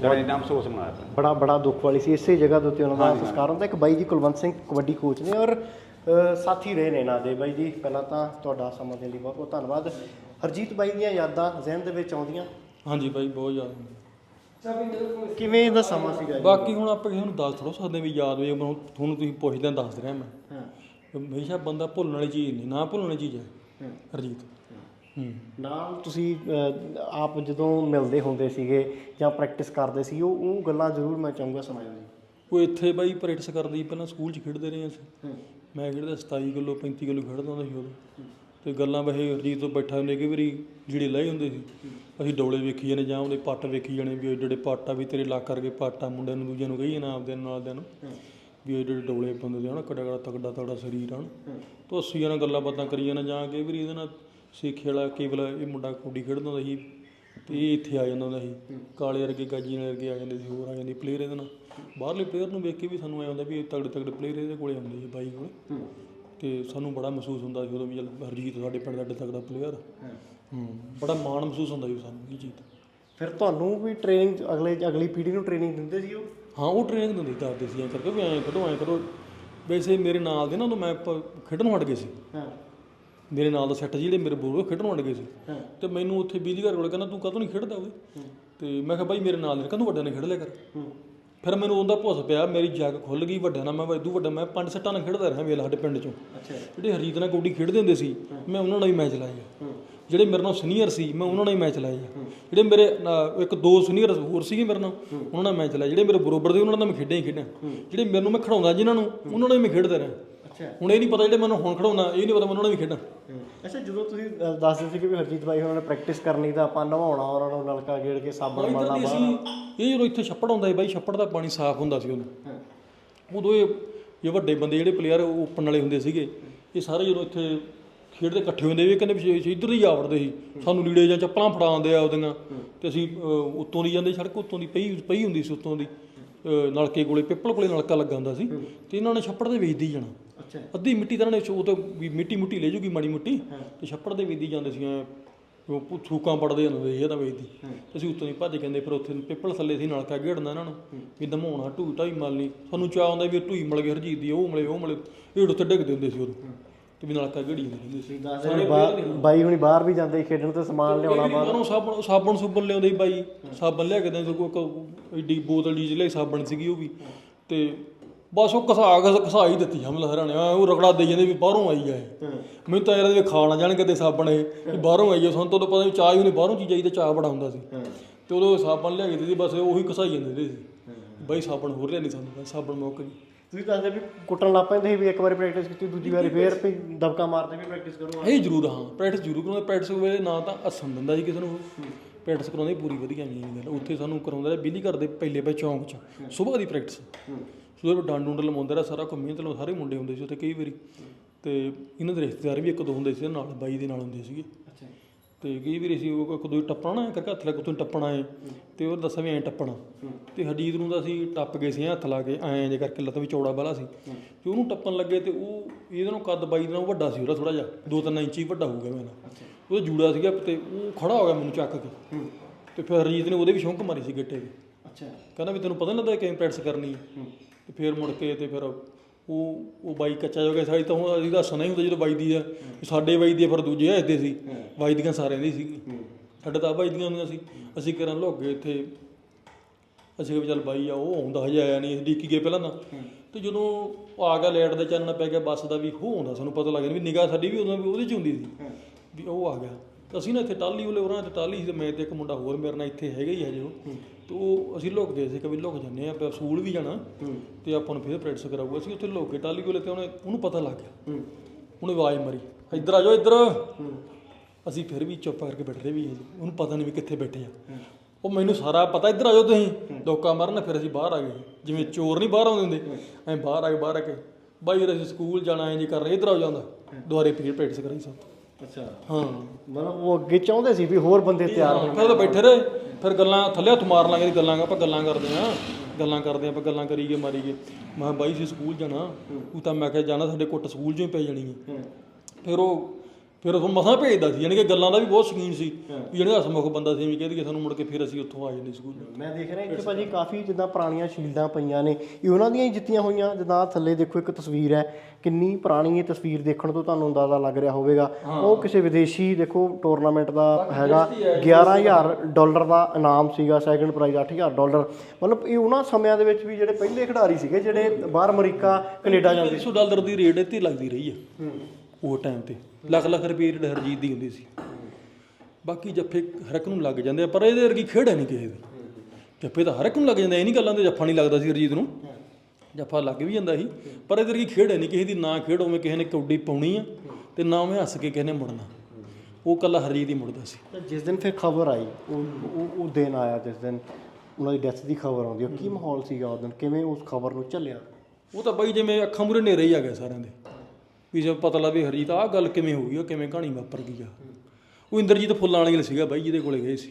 ਜਿਹੜਾ ਇੰਨਾ ਅਫਸੋਸ ਮਨਾਇਆ ਬੜਾ ਬੜਾ ਦੁੱਖ ਵਾਲੀ ਸੀ। ਇਸੇ ਜਗ੍ਹਾ ਦੇ ਉੱਤੇ ਉਹਨਾਂ ਦਾ ਸੰਸਕਾਰ ਹੁੰਦਾ। ਇੱਕ ਬਾਈ ਜੀ ਕੁਲਵੰਤ ਸਿੰਘ ਕਬੱਡੀ ਕੋਚ ਨੇ ਔਰ ਸਾਥੀ ਰਹੇ ਨੇ ਇਹਨਾਂ ਦੇ। ਬਾਈ ਜੀ ਪਹਿਲਾਂ ਤਾਂ ਤੁਹਾਡਾ ਸਮਾਂ ਦੇਣ ਲਈ ਬਹੁਤ ਬਹੁਤ ਧੰਨਵਾਦ। ਹਰਜੀਤ ਬਾਈ ਦੀਆਂ ਯਾਦਾਂ ਜ਼ਿਹਨ ਦੇ ਵਿੱਚ ਆਉਂਦੀਆਂ? ਹਾਂਜੀ ਬਾਈ ਬਹੁਤ ਜ਼ਿਆਦਾ ਕਿਵੇਂ ਦਾ ਸਮਾਂ ਸੀਗਾ ਬਾਕੀ ਹੁਣ ਆਪਾਂ ਕਿਸੇ ਨੂੰ ਦੱਸ ਥੋੜਾ ਸਕਦੇ ਵੀ ਯਾਦ ਹੋਏ ਹੁਣ ਤੁਹਾਨੂੰ ਤੁਸੀਂ ਪੁੱਛਦੇ ਦੱਸ ਰਿਹਾ ਮੈਂ। ਹਾਂ। ਹਮੇਸ਼ਾ ਬੰਦਾ ਭੁੱਲਣ ਵਾਲੀ ਚੀਜ਼ ਨਹੀਂ ਨਾ ਭੁੱਲਣ ਵਾਲੀ ਚੀਜ਼ ਹੈ ਹਰਜੀਤ। ਹੂੰ। ਨਾਲ ਤੁਸੀਂ ਆਪ ਜਦੋਂ ਮਿਲਦੇ ਹੁੰਦੇ ਸੀਗੇ ਜਾਂ ਪ੍ਰੈਕਟਿਸ ਕਰਦੇ ਸੀ ਉਹ ਉਹ ਗੱਲਾਂ ਜ਼ਰੂਰ ਮੈਂ ਚਾਹੂੰਗਾ ਸੁਣਾਇਓ ਜੀ। ਉਹ ਇੱਥੇ ਬਾਈ ਪ੍ਰੈਕਟਿਸ ਕਰਦੇ ਸੀ ਪਹਿਲਾਂ ਸਕੂਲ 'ਚ ਖੇਡਦੇ ਰਹੇ ਅਸੀਂ। ਮੈਂ ਖੇਡਦਾ 27 ਕਿਲੋ 35 ਕਿਲੋ ਖੇਡਦਾ ਹੁੰਦਾ ਸੀ ਉਦੋਂ। ਤੇ ਗੱਲਾਂ ਵਹੇ ਹਰਜੀਤ ਤੋਂ ਬੈਠਾ ਹੁੰਦੇ ਕਈ ਵਾਰੀ ਜਿਹੜੇ ਲਾਏ ਹੁੰਦੇ ਸੀ। ਅਸੀਂ ਡੋਲੇ ਵੇਖੀ ਜਾਣੇ ਜਾਂ ਉਹਦੇ ਪੱਟ ਵੇਖੀ ਜਾਣੇ ਵੀ ਜਿਹੜੇ ਪੱਟ ਆ ਵੀ ਤੇਰੇ ਲੱਕ ਕਰਕੇ ਪੱਟ ਆ ਮੁੰਡਿਆਂ ਨੂੰ ਦੂਜਿਆਂ ਨੂੰ ਕਹੀ ਜਾਣਾ ਆਪਦੇ ਨਾਲ ਦਿਆਂ ਨੂੰ। ਵੀ ਇਹ ਜਿਹੜੇ ਡੋਲੇ ਬੰਦੇ ਦੇ ਹਨ ਕੜਾ ਕੜਾ ਤਗੜਾ ਤਗੜਾ ਸਰੀਰ ਹਨ ਤੋਂ ਅਸੀਂ ਇਹਨਾਂ ਗੱਲਾਂ ਬਾਤਾਂ ਕਰੀ ਜਾਣਾ, ਜਾਂ ਕਈ ਵਾਰੀ ਇਹਦੇ ਨਾਲ ਸਿੱਖੇ ਵਾਲਾ ਕੇਵਲ ਇਹ ਮੁੰਡਾ ਕਬੱਡੀ ਖੇਡਦਾ ਹੁੰਦਾ ਸੀ, ਤੇ ਇਹ ਇੱਥੇ ਆ ਜਾਂਦਾ ਹੁੰਦਾ ਸੀ, ਕਾਲੇ ਵਰਗੇ ਗਾਜੀ ਨਾਲ ਵਰਗੇ ਆ ਜਾਂਦੇ ਸੀ, ਹੋਰ ਆ ਜਾਂਦੇ ਪਲੇਅਰ ਇਹਦੇ ਨਾਲ। ਬਾਹਰਲੇ ਪਲੇਅਰ ਨੂੰ ਵੇਖ ਕੇ ਵੀ ਸਾਨੂੰ ਐ ਹੁੰਦਾ ਵੀ ਇਹ ਤਗੜੇ ਤਗੜੇ ਪਲੇਅਰ ਇਹਦੇ ਕੋਲੇ ਆਉਂਦੇ ਸੀ, ਬਾਈ ਕੋਲੇ। ਤੇ ਸਾਨੂੰ ਬੜਾ ਮਹਿਸੂਸ ਹੁੰਦਾ ਸੀ ਉਦੋਂ ਵੀ ਚੱਲ ਹਰਜੀਤ ਸਾਡੇ ਪਿੰਡ ਦਾ ਏਡਾ ਤਗੜਾ ਪਲੇਅਰ ਹੂੰ, ਬੜਾ ਮਾਣ ਮਹਿਸੂਸ ਹੁੰਦਾ ਸੀ ਸਾਨੂੰ ਇਹ ਚੀਜ਼ ਫਿਰ ਤੁਹਾਨੂੰ ਵੀ ਟ੍ਰੇਨਿੰਗ ਅਗਲੇ, ਅਗਲੀ ਪੀੜ੍ਹੀ ਨੂੰ ਟ੍ਰੇਨਿੰਗ ਦਿੰਦੇ ਸੀ ਉਹ? ਹਾਂ ਉਹ ਟ੍ਰੇਨਿੰਗ ਦਿੰਦੇ ਦੱਸਦੇ ਸੀ ਐਂ ਕਰਕੇ ਵੀ ਐਂ ਕੱਢੋ ਐਂ ਕਰੋ। ਵੈਸੇ ਮੇਰੇ ਨਾਲ ਦੇ ਨਾ ਉਦੋਂ ਮੈਂ ਪ- ਖੇਡਣ ਹਟ ਗਏ ਸੀ। ਹਾਂ। ਮੇਰੇ ਨਾਲ ਦਾ ਸੈੱਟ ਜਿਹੜੇ ਮੇਰੇ ਬੋਲ ਖੇਡਣ ਹਟ ਗਏ ਸੀ। ਤੇ ਮੈਨੂੰ ਉੱਥੇ ਬਿਜਲੀ ਘਰ ਕੋਲ ਕਹਿੰਦਾ ਤੂੰ ਕਦੋਂ ਨਹੀਂ ਖੇਡਦਾ ਓਏ? ਤੇ ਮੈਂ ਕਿਹਾ ਬਾਈ ਮੇਰੇ ਨਾਲ ਦੇ ਕਹਿੰਦਾ ਵੱਡਿਆਂ ਨੇ ਖੇਡ ਲਿਆ ਕਰ। ਫਿਰ ਮੈਨੂੰ ਉਹਦਾ ਭੁੱਸ ਪਿਆ ਮੇਰੀ ਜੱਗ ਖੁੱਲ ਗਈ ਵੱਡਿਆਂ ਨਾਲ ਮੈਂ ਇਦੂ ਵੱਡਾ ਮੈਂ ਪੰਜ ਸੱਟਾਂ ਨਾਲ ਖੇਡਦਾ ਰਿਹਾ ਵੇਲਾ ਸਾਡੇ ਪਿੰਡ ਚੋਂ। ਅੱਛਾ। ਜਿਹੜੇ ਹਰੀਤ ਨਾਲ ਕਬੱਡੀ ਖੇਡਦੇ ਹੁੰਦੇ ਸੀ ਮੈਂ ਉਹਨਾਂ ਨਾਲ ਹੀ ਮੈਚ ਲਾਏ ਆ ਜਿਹੜੇ ਮੇਰੇ ਨਾਲ ਸੀਨੀਅਰ ਸੀ ਮੈਂ ਉਹਨਾਂ ਨਾਲ ਹੀ ਮੈਚ ਲਾਏ ਆ। ਜਿਹੜੇ ਮੇਰੇ ਇੱਕ ਦੋ ਸੀਨੀਅਰ ਹੋਰ ਸੀਗੇ ਮੇਰੇ ਨਾਲ ਉਹਨਾਂ ਨਾਲ ਮੈਚ ਲਾਏ। ਜਿਹੜੇ ਮੇਰੇ ਬਰੋਬਰ ਦੇ ਉਹਨਾਂ ਨਾਲ ਮੈਂ ਖੇਡਿਆ ਹੀ ਖੇਡਿਆ। ਜਿਹੜੇ ਮੈਨੂੰ ਮੈਂ ਖੜਾਉਂਦਾ ਜਿਨ੍ਹਾਂ ਨੂੰ ਉਹਨਾਂ ਨਾਲ ਹੀ ਮੈਂ ਖੇਡਦਾ ਰਿਹਾ। ਅੱਛਾ। ਹੁਣ ਇਹ ਨਹੀਂ ਪਤਾ ਜਿਹੜੇ ਮੈਨੂੰ ਹੁਣ ਖੜਾਉਂਦਾ ਇਹ ਨਹੀਂ ਪਤਾ ਮੈਂ ਉਹਨਾਂ ਨਾਲ ਵੀ ਖੇਡਾਂ। ਅੱਛਾ ਜਦੋਂ ਤੁਸੀਂ ਅ, ਦੱਸਦੇ ਸੀ ਕਿ ਵੀ ਹਰਜੀਤ ਬਾਈ ਉਹਨਾਂ ਨੇ ਪ੍ਰੈਕਟਿਸ ਕਰਨੀ ਤਾਂ ਆਪਾਂ ਨਵਾਉਣਾ ਉਹਨਾਂ ਨੂੰ ਨਲਕਾ ਗੇੜ ਕੇ ਸਾਬਣ ਇੱਧਰ ਮਾਰਨਾ ਦੀ ਬਾਹਰ ਅਸੀਂ ਇਹ ਜਦੋਂ ਇੱਥੇ ਛੱਪੜ ਹੁੰਦਾ ਸੀ ਬਾਈ ਛੱਪੜ ਦਾ ਪਾਣੀ ਸਾਫ਼ ਹੁੰਦਾ ਸੀ ਉਦੋਂ। ਉਦੋਂ ਇਹ ਇਹ ਵੱਡੇ ਬੰਦੇ ਜਿਹੜੇ ਪਲੇਅਰ ਓਪਨ ਵਾਲੇ ਹੁੰਦੇ ਸੀਗੇ ਇਹ ਸਾਰੇ ਜਦੋਂ ਇੱਥੇ ਖੇਡਦੇ ਇਕੱਠੇ ਹੁੰਦੇ ਵੀ ਕਹਿੰਦੇ ਵੀ ਅਸੀਂ ਇੱਧਰ ਹੀ ਜਾ ਵੜਦੇ ਸੀ। ਸਾਨੂੰ ਲੀੜੇ ਜਾਂ ਚੱਪਲਾਂ ਫੜਾਉਂਦੇ ਆ ਉਹਦੀਆਂ। ਤੇ ਅਸੀਂ ਅਹ, ਉੱਤੋਂ ਦੀ ਜਾਂਦੇ ਸੜਕ ਉੱਤੋਂ ਦੀ ਪਈ ਪਈ ਹੁੰਦੀ ਸੀ ਉੱਤੋਂ ਦੀ। ਨਲਕੇ ਕੋਲੇ ਪਿੱਪਲ ਕੋਲੇ ਨਲਕਾ ਲੱਗਾ ਹੁੰਦਾ ਸੀ। ਤੇ ਇਹਨਾਂ ਨੇ ਛੱਪੜ ਦੇ ਵੇਚਦੀ ਜਾਣਾ। ਅੱਛਾ। ਅੱਧੀ ਮਿੱਟੀ ਤਾਂ ਇਹਨਾਂ ਨੇ ਉਹ ਤਾਂ ਵੀ ਮਿੱਟੀ ਮੁੱਟੀ ਲੈ ਜੂਗੀ ਮਾੜੀ ਮੁੱਟੀ। ਤੇ ਛੱਪੜ ਦੇ ਵੇਚਦੀ ਜਾਂਦੇ ਸੀ ਐਂ ਉਹ ਪੁ- ਥੂਕਾਂ ਪੜਦੇ ਹੁੰਦੇ ਸੀ ਇਹ ਤਾਂ ਵੇਚਦੀ ਅਸੀਂ ਉੱਤੋਂ ਦੀ ਭੱਜ ਕਹਿੰਦੇ ਫਿਰ ਉੱਥੇ ਪਿੱਪਲ ਥੱਲੇ ਸੀ ਨਲਕਾ ਗੇੜਨਾ ਇਹਨਾਂ ਨੂੰ। ਵੀ ਦਮਾਉਣਾ ਢੂਈ ਢਾਈ ਮਾਲਣੀ ਸਾਨੂੰ ਚਾਹ ਆਉਂਦਾ ਵੀ ਢੂਈ ਮਲ ਗਏ ਹਰਜੀਤ ਦੀ ਉਹ ਮਲੇ ਉਹ ਮਲੇ। ਢੇੜ ਉੱਤੇ ਡਿੱਗਦੇ ਹੁੰਦੇ ਸੀ ਉਦੋਂ। ਤੇ ਵੀ ਨਲਕਾ ਗੇੜੀ ਜਾਂਦੇ ਹੁੰਦੇ ਸੀ। ਨੇ ਬਾਹਰ ਬਾਈ ਹੁਣੀ ਬਾਹਰ ਵੀ ਜਾਂਦੇ ਸੀ ਖੇਡਣ ਤੇ ਸਮਾਨ ਲਿਆਉਣਾ ਬਾਹਰ। ਬਾਹਰੋਂ ਸਾਬਣ ਸਾਬਣ ਸੁਬਣ ਲਿਆਉਂਦੇ ਸੀ ਬਾਈ। ਸਾਬਣ ਲਿਆ ਕੇ ਦਿੰਦੇ ਸੀ ਕੋਈ ਏਡੀ ਬੋਤਲ ਜੀ ਲਈ ਸਾਬਣ ਸੀਗੀ ਉਹ ਵੀ। ਤੇ ਬਸ ਉਹ ਘਸਾ ਘਸ ਘਸਾ ਹੀ ਦਿੱਤੀ ਹਮਲਾ ਹਰਾਣੇ ਉਹ ਰਗੜਾ ਦੇ ਜਾਂਦੇ ਵੀ ਬਾਹਰੋਂ ਆਈ ਜਾਏ ਮੈਨੂੰ ਤਾਂ ਯਾਰ ਇਹ ਖਾ ਨਾ ਜਾਣ ਕਿਤੇ ਸਾਬਣ ਇਹ ਵੀ ਬਾਹਰੋਂ ਆਈ ਆ। ਸਾਨੂੰ ਤਾਂ ਉਦੋਂ ਪਤਾ ਨਹੀਂ ਚਾਹ ਹੀ ਉਹਨੇ ਬਾਹਰੋਂ ਚੀਜ਼ ਆਈ ਤੇ ਚਾਹ ਬੜਾ ਹੁੰਦਾ ਸੀ। ਤੇ ਉਦੋਂ ਸਾਬਣ ਲਿਆ ਕੇ ਦਿੱਤੀ ਬਸ ਉਹੀ ਘਸਾਈ ਜਾਂਦੇ ਹੁੰਦੇ ਸੀ। ਬਾਈ ਸਾਬਣ ਹੋਰ ਲਿਆ ਨਹੀਂ ਸਾਨੂੰ ਸਾਬਣ ਮੁੱਕ ਗਈ। ਤੁਸੀਂ ਦੱਸਦੇ ਵੀ ਕੁੱਟਣ ਲੱਗ ਪੈਂਦੇ ਸੀ ਵੀ ਇੱਕ ਵਾਰੀ ਪ੍ਰੈਕਟਿਸ ਕੀਤੀ ਦੂਜੀ ਵਾਰੀ ਫੇਰ ਵੀ ਦਬਕਾ ਮਾਰਦੇ ਵੀ ਪ੍ਰੈਕਟਿਸ ਕਰੋ। ਇਹ ਜ਼ਰੂਰ ਹਾਂ ਪ੍ਰੈਕਟਿਸ ਜ਼ਰੂਰ ਕਰਾਉਂਦੇ ਪ੍ਰੈਕਟਿਸ ਵੇਲੇ ਨਾ ਤਾਂ ਹੱਸਣ ਦਿੰਦਾ ਸੀ ਕਿਸੇ ਨੂੰ। ਪ੍ਰੈਕਟਿਸ ਕਰਾਉਂਦੇ ਪੂਰੀ ਵਧੀਆ ਨਹੀਂ ਗੱਲ। ਉੱਥੇ ਸਾਨੂੰ ਕਰਾਉਂਦਾ ਰਿਹਾ ਬਿਜਲੀ ਘਰ ਦੇ ਪਹਿਲੇ ਪੈ ਚੌਂਕ 'ਚ ਸਵੇਰ ਦੀ ਪ੍ਰੈਕਟਿਸ ਸਵੇਰ ਡੰਡ ਡੁੰਡ ਲਮਾਉਂਦਾ ਰਿਹਾ ਸਾਰਾ ਮਿਹਨਤ ਨਾਲ ਸਾਰੇ ਮੁੰਡੇ ਹੁੰਦੇ ਸੀ ਉੱਥੇ ਕਈ ਵਾਰੀ। ਤੇ ਇਹਨਾਂ ਦੇ ਰਿਸ਼ਤੇਦਾਰ ਵੀ ਇੱਕ ਦੋ ਹੁੰਦੇ ਸੀ ਨਾਲ ਬਾਈ ਦੇ ਨਾਲ ਹੁੰਦੇ ਸੀਗੇ। ਤੇ ਕਈ ਵਾਰੀ ਅਸੀਂ ਉਹ ਇੱਕ ਦੋ ਟੱਪਣਾ ਨਾ ਕਰਕੇ ਹੱਥ ਲਾ ਕੇ ਉੱਥੋਂ ਟੱਪਣਾ ਏ ਤੇ ਉਹ ਦੱਸਿਆ ਵੀ ਐਂ ਟੱਪਣਾ। ਤੇ ਹਰਜੀਤ ਨੂੰ ਤਾਂ ਅਸੀਂ ਟੱਪ ਗਏ ਸੀ ਹੱਥ ਲਾ ਕੇ ਐਂ ਜੇ ਕਰਕੇ ਲੱਤ ਵੀ ਚੌੜਾ ਬਾਲਾ ਸੀ। ਤੇ ਉਹਨੂੰ ਟੱਪਣ ਲੱਗੇ ਤੇ ਉਹ ਇਹਦੇ ਨਾਲੋਂ ਕੱਦ ਬਾਈ ਦੇ ਨਾਲੋਂ ਵੱਡਾ ਸੀ ਉਹਦਾ ਥੋੜਾ ਜਿਹਾ ਦੋ ਤਿੰਨ ਇੰਚ ਹੀ ਵੱਡਾ ਹੋਊਗਾ ਮੇਰੇ ਉਹਦਾ ਜੂੜਾ ਸੀਗਾ ਤੇ ਉਹ ਖੜਾ ਹੋ ਗਿਆ ਮੈਨੂੰ ਚੱਕ ਕੇ। ਤੇ ਫਿਰ ਹਰਜੀਤ ਨੇ ਉਹਦੇ ਵੀ ਸ਼ੌਂਕ ਮਾਰੀ ਸੀ ਗਿੱਟੇ ਦੀ ਅੱਛਾ। ਕਹਿੰਦਾ ਵੀ ਤੈਨੂੰ ਪਤਾ ਨਹੀਂ ਲੱਗਦਾ ਕਿਵੇਂ ਪ੍ਰੈਕਟਿਸ ਕਰਨੀ ਹੈ ਤੇ ਫਿਰ ਮੁੜ ਕੇ ਤੇ ਫਿਰ ਉਹ ਉਹ ਬਾਈ ਕੱਚਾ ਹੋ ਗਿਆ ਸਾਡੀ ਤਾਂ ਹੁਣ ਅਸੀਂ ਦੱਸਣਾ ਹੀ ਹੁੰਦਾ ਜਦੋਂ ਬਾਈ ਦੀ ਆ। ਸਾਡੇ ਬਾਈ ਦੀ ਆ, ਫਿਰ ਦੂਜੇ ਆ ਐਦੇ ਸੀ। ਬਾਈ ਦੀਆਂ ਸਾਰਿਆਂ ਦੀ ਸੀਗੀ। ਸਾਡੇ ਤਾਂ ਬਾਈ ਦੀਆਂ ਹੁੰਦੀਆਂ ਸੀ। ਅਸੀਂ ਕਰਨ ਲੁੱਕ ਇੱਥੇ। ਅਸੀਂ ਕਿਹਾ ਵੀ ਚੱਲ ਬਾਈ ਆ ਉਹ ਆਉਂਦਾ ਹਜੇ ਆਇਆ ਨਹੀਂ ਅਸੀਂ ਡੀਕੀ ਗਏ ਪਹਿਲਾਂ ਤਾਂ। ਤੇ ਜਦੋਂ ਆ ਗਿਆ ਲੇਟ ਦਾ ਚਾਨਣ ਪੈ ਗਿਆ ਬੱਸ ਦਾ ਵੀ ਉਹ ਆਉਂਦਾ ਸਾਨੂੰ ਪਤਾ ਲੱਗ ਗਿਆ ਵੀ ਨਿਗਾਹ ਸਾਡੀ ਵੀ ਉਦੋਂ ਵੀ ਉਹਦੇ ਚ ਹੁੰਦੀ ਸੀ। ਵੀ ਉਹ ਆ ਗਿਆ। ਤੇ ਅਸੀਂ ਨਾ ਇੱਥੇ ਟਾਲੀ ਵਾਲੇ ਉਹਨਾਂ ਤੇ ਟਾਲੀ ਸੀ ਤੇ ਮੈਂ ਤੇ ਇੱਕ ਮੁੰਡਾ ਹੋਰ ਮੇਰੇ ਨਾਲ ਇੱਥੇ ਹੈਗਾ ਹੀ ਹਜੇ ਉਹ। ਤੇ ਉਹ ਅਸੀਂ ਲੁੱਕ ਗਏ ਸੀ ਕਿ ਵੀ ਲੁੱਕ ਜੰਨੇ ਆ ਆਪਾਂ ਸਕੂਲ ਵੀ ਜਾਣਾ ਤੇ ਆਪਾਂ ਨੂੰ ਫਿਰ ਪ੍ਰੈਕਟਿਸ ਕਰਾਊਗਾ। ਅਸੀਂ ਉੱਥੇ ਲੁੱਕ ਕੇ ਟਾਲੀ ਕੋਲੇ ਤੇ ਉਹਨੇ ਉਹਨੂੰ ਪਤਾ ਲੱਗ ਗਿਆ। ਉਹਨੇ ਆਵਾਜ਼ ਮਾਰੀ ਇੱਧਰ ਆ ਜਾਓ ਇੱਧਰ। ਅਸੀਂ ਫਿਰ ਵੀ ਚੁੱਪ ਕਰਕੇ ਬੈਠੇ ਵੀ ਉਹਨੂੰ ਪਤਾ ਨਹੀਂ ਵੀ ਕਿੱਥੇ ਬੈਠੇ ਆ। ਉਹ ਮੈਨੂੰ ਸਾਰਾ ਪਤਾ ਇੱਧਰ ਆ ਜਾਓ ਤੁਸੀਂ। ਲੋਕਾਂ ਮਰਨ ਫਿਰ ਅਸੀਂ ਬਾਹਰ ਆ ਗਏ। ਜਿਵੇਂ ਚੋਰ ਨਹੀਂ ਬਾਹਰ ਆਉਂਦੇ ਹੁੰਦੇ ਐਂ ਬਾਹਰ ਆ ਕੇ ਬਾਹਰ ਆ ਕੇ। ਬਾਈ ਅਸੀਂ ਸਕੂਲ ਜਾਣਾ ਐਂ ਜੀ ਕਰ ਰਹੇ ਇੱਧਰ ਆ ਜਾਂਦਾ। ਦੁਆਰੇ ਪੀਰੀਅਡ ਪ੍ਰੈਕਟਿਸ ਕਰਾਈ ਸਭ। ਅੱਛਾ। ਹਾਂ। ਮਤਲਬ ਉਹ ਅੱਗੇ ਚਾਹੁੰਦੇ ਸੀ ਵੀ ਹੋਰ ਬੰਦੇ ਤਿਆਰ ਹੋਣ। ਫਿਰ ਬੈਠੇ ਰਹੇ। ਫਿਰ ਗੱਲਾਂ ਥੱਲੇ ਹੱਥ ਮਾਰ ਲਾਂਗੇ ਤੇ ਗੱਲਾਂ ਆਪਾਂ ਗੱਲਾਂ ਕਰਦੇ ਆਂ ਗੱਲਾਂ ਕਰਦੇ ਆਪਾਂ ਗੱਲਾਂ ਕਰੀਏ ਮਾਰੀਏ। ਮੈਂ ਕਿਹਾ ਬਾਈ ਸੀ ਸਕੂਲ ਜਾਣਾ। ਉਹ ਤਾਂ ਮੈਂ ਕਿਹਾ ਜਾਣਾ ਸਾਡੇ ਕੁੱਟ ਸਕੂਲ ਚੋਂ ਹੀ ਪੈ ਜਾਣੀ ਹੈ। ਫਿਰ ਉਹ ਫਿਰ ਉਹ ਮਸਾਂ ਭੇਜਦਾ ਸੀ ਯਾਨੀ ਕਿ ਗੱਲਾਂ ਦਾ ਵੀ ਬਹੁਤ ਸ਼ੌਕੀਨ ਸੀ ਵੀ ਜਿਹੜੇ ਹਸਮੁਖ ਬੰਦਾ ਸੀ ਵੀ ਕਹਿੰਦੇ ਕਿ ਸਾਨੂੰ ਮੁੜ ਕੇ ਫਿਰ ਅਸੀਂ ਉੱਥੋਂ ਆ ਜਾਂਦੇ ਸਕੂਲ ਮੈਂ ਦੇਖ ਰਿਹਾ ਇੱਥੇ ਭਾਜੀ ਕਾਫੀ ਜਿੱਦਾਂ ਪੁਰਾਣੀਆਂ ਸ਼ੀਲਡਾਂ ਪਈਆਂ ਨੇ ਇਹ ਉਹਨਾਂ ਦੀਆਂ ਹੀ ਜਿੱਤੀਆਂ ਹੋਈਆਂ ਜਿੱਦਾਂ ਥੱਲੇ ਦੇਖੋ ਇੱਕ ਤਸਵੀਰ ਹੈ ਕਿੰਨੀ ਪੁਰਾਣੀ ਇਹ ਤਸਵੀਰ ਦੇਖਣ ਤੋਂ ਤੁਹਾਨੂੰ ਅੰਦਾਜ਼ਾ ਲੱਗ ਰਿਹਾ ਹੋਵੇਗਾ। ਉਹ ਕਿਸੇ ਵਿਦੇਸ਼ੀ ਦੇਖੋ ਟੂਰਨਾਮੈਂਟ ਦਾ ਹੈਗਾ 11000 ਡਾਲਰ ਦਾ ਇਨਾਮ ਸੀਗਾ ਸੈਕੰਡ ਪ੍ਰਾਈਜ਼ 8000 ਡਾਲਰ। ਮਤਲਬ ਇਹ ਉਹਨਾਂ ਸਮਿਆਂ ਦੇ ਵਿੱਚ ਵੀ ਜਿਹੜੇ ਪਹਿਲੇ ਖਿਡਾਰੀ ਸੀਗੇ ਜਿਹੜੇ ਬਾਹਰ ਅਮਰੀਕਾ ਕੈਨੇਡਾ ਜਾਂਦੇ 100 ਡਾਲਰ ਦੀ ਰੇਟ ਇੱਥੇ ਲੱਗਦੀ ਰਹੀ ਹੈ। ਉਹ ਟਾਈਮ ਤੇ। ਲੱਖ ਲੱਖ ਰੁਪਏ ਰੇਟ ਹਰਜੀਤ ਦੀ ਹੁੰਦੀ ਸੀ। ਬਾਕੀ ਜੱਫੇ ਹਰ ਇੱਕ ਨੂੰ ਲੱਗ ਜਾਂਦੇ ਆ ਪਰ ਇਹਦੇ ਵਰਗੀ ਖੇਡ ਹੈ ਨਹੀਂ ਕਿਸੇ ਦੀ। ਜੱਫੇ ਤਾਂ ਹਰ ਇੱਕ ਨੂੰ ਲੱਗ ਜਾਂਦੇ ਇਹ ਨਹੀਂ ਗੱਲਾਂ ਤੇ ਜੱਫਾ ਨਹੀਂ ਲੱਗਦਾ ਸੀ ਹਰਜੀਤ ਨੂੰ। ਜੱਫਾ ਲੱਗ ਵੀ ਜਾਂਦਾ ਸੀ ਪਰ ਇਹਦੇ ਵਰਗੀ ਖੇਡ ਹੈ ਨਹੀਂ ਕਿਸੇ ਦੀ। ਨਾ ਖੇਡ ਹੋਵੇ ਕਿਸੇ ਨੇ ਕੌਡੀ ਪਾਉਣੀ ਆ ਤੇ ਨਾ ਉਹਨੇ ਹੱਸ ਕੇ ਕਿਸੇ ਨੇ ਮੁੜਨਾ। ਉਹ ਕੱਲਾ ਹਰਜੀਤ ਹੀ ਮੁੜਦਾ ਸੀ। ਜਿਸ ਦਿਨ ਫਿਰ ਖਬਰ ਆਈ ਉਹ ਉਹ- ਦਿਨ ਆਇਆ ਜਿਸ ਦਿਨ ਉਹਨਾਂ ਦੀ ਡੈਥ ਦੀ ਖਬਰ ਆਉਂਦੀ ਉਹ ਕੀ ਮਾਹੌਲ ਸੀਗਾ ਉਸ ਦਿਨ? ਕਿਵੇਂ ਉਸ ਖਬਰ ਨੂੰ ਝੱਲਿਆ? ਉਹ ਤਾਂ ਬਾਈ ਜਿਵੇਂ ਅੱਖਾਂ ਮੂਰੇ ਨੇਰੇ ਹੀ ਆ ਗਿਆ ਸਾਰਿਆਂ ਦੇ। ਵੀ ਜਦ ਪਤਾ ਲੱਗੇ ਹਰਜੀਤ ਆਹ ਗੱਲ ਕਿਵੇਂ ਹੋ ਗਈ ਉਹ ਕਿਵੇਂ ਕਹਾਣੀ ਵਾਪਰ ਗਈ ਆ? ਉਹ ਇੰਦਰਜੀਤ ਫੁੱਲਾਂ ਵਾਲੀ ਸੀਗਾ ਬਾਈ ਜਿਹਦੇ ਕੋਲੇ ਗਏ ਸੀ।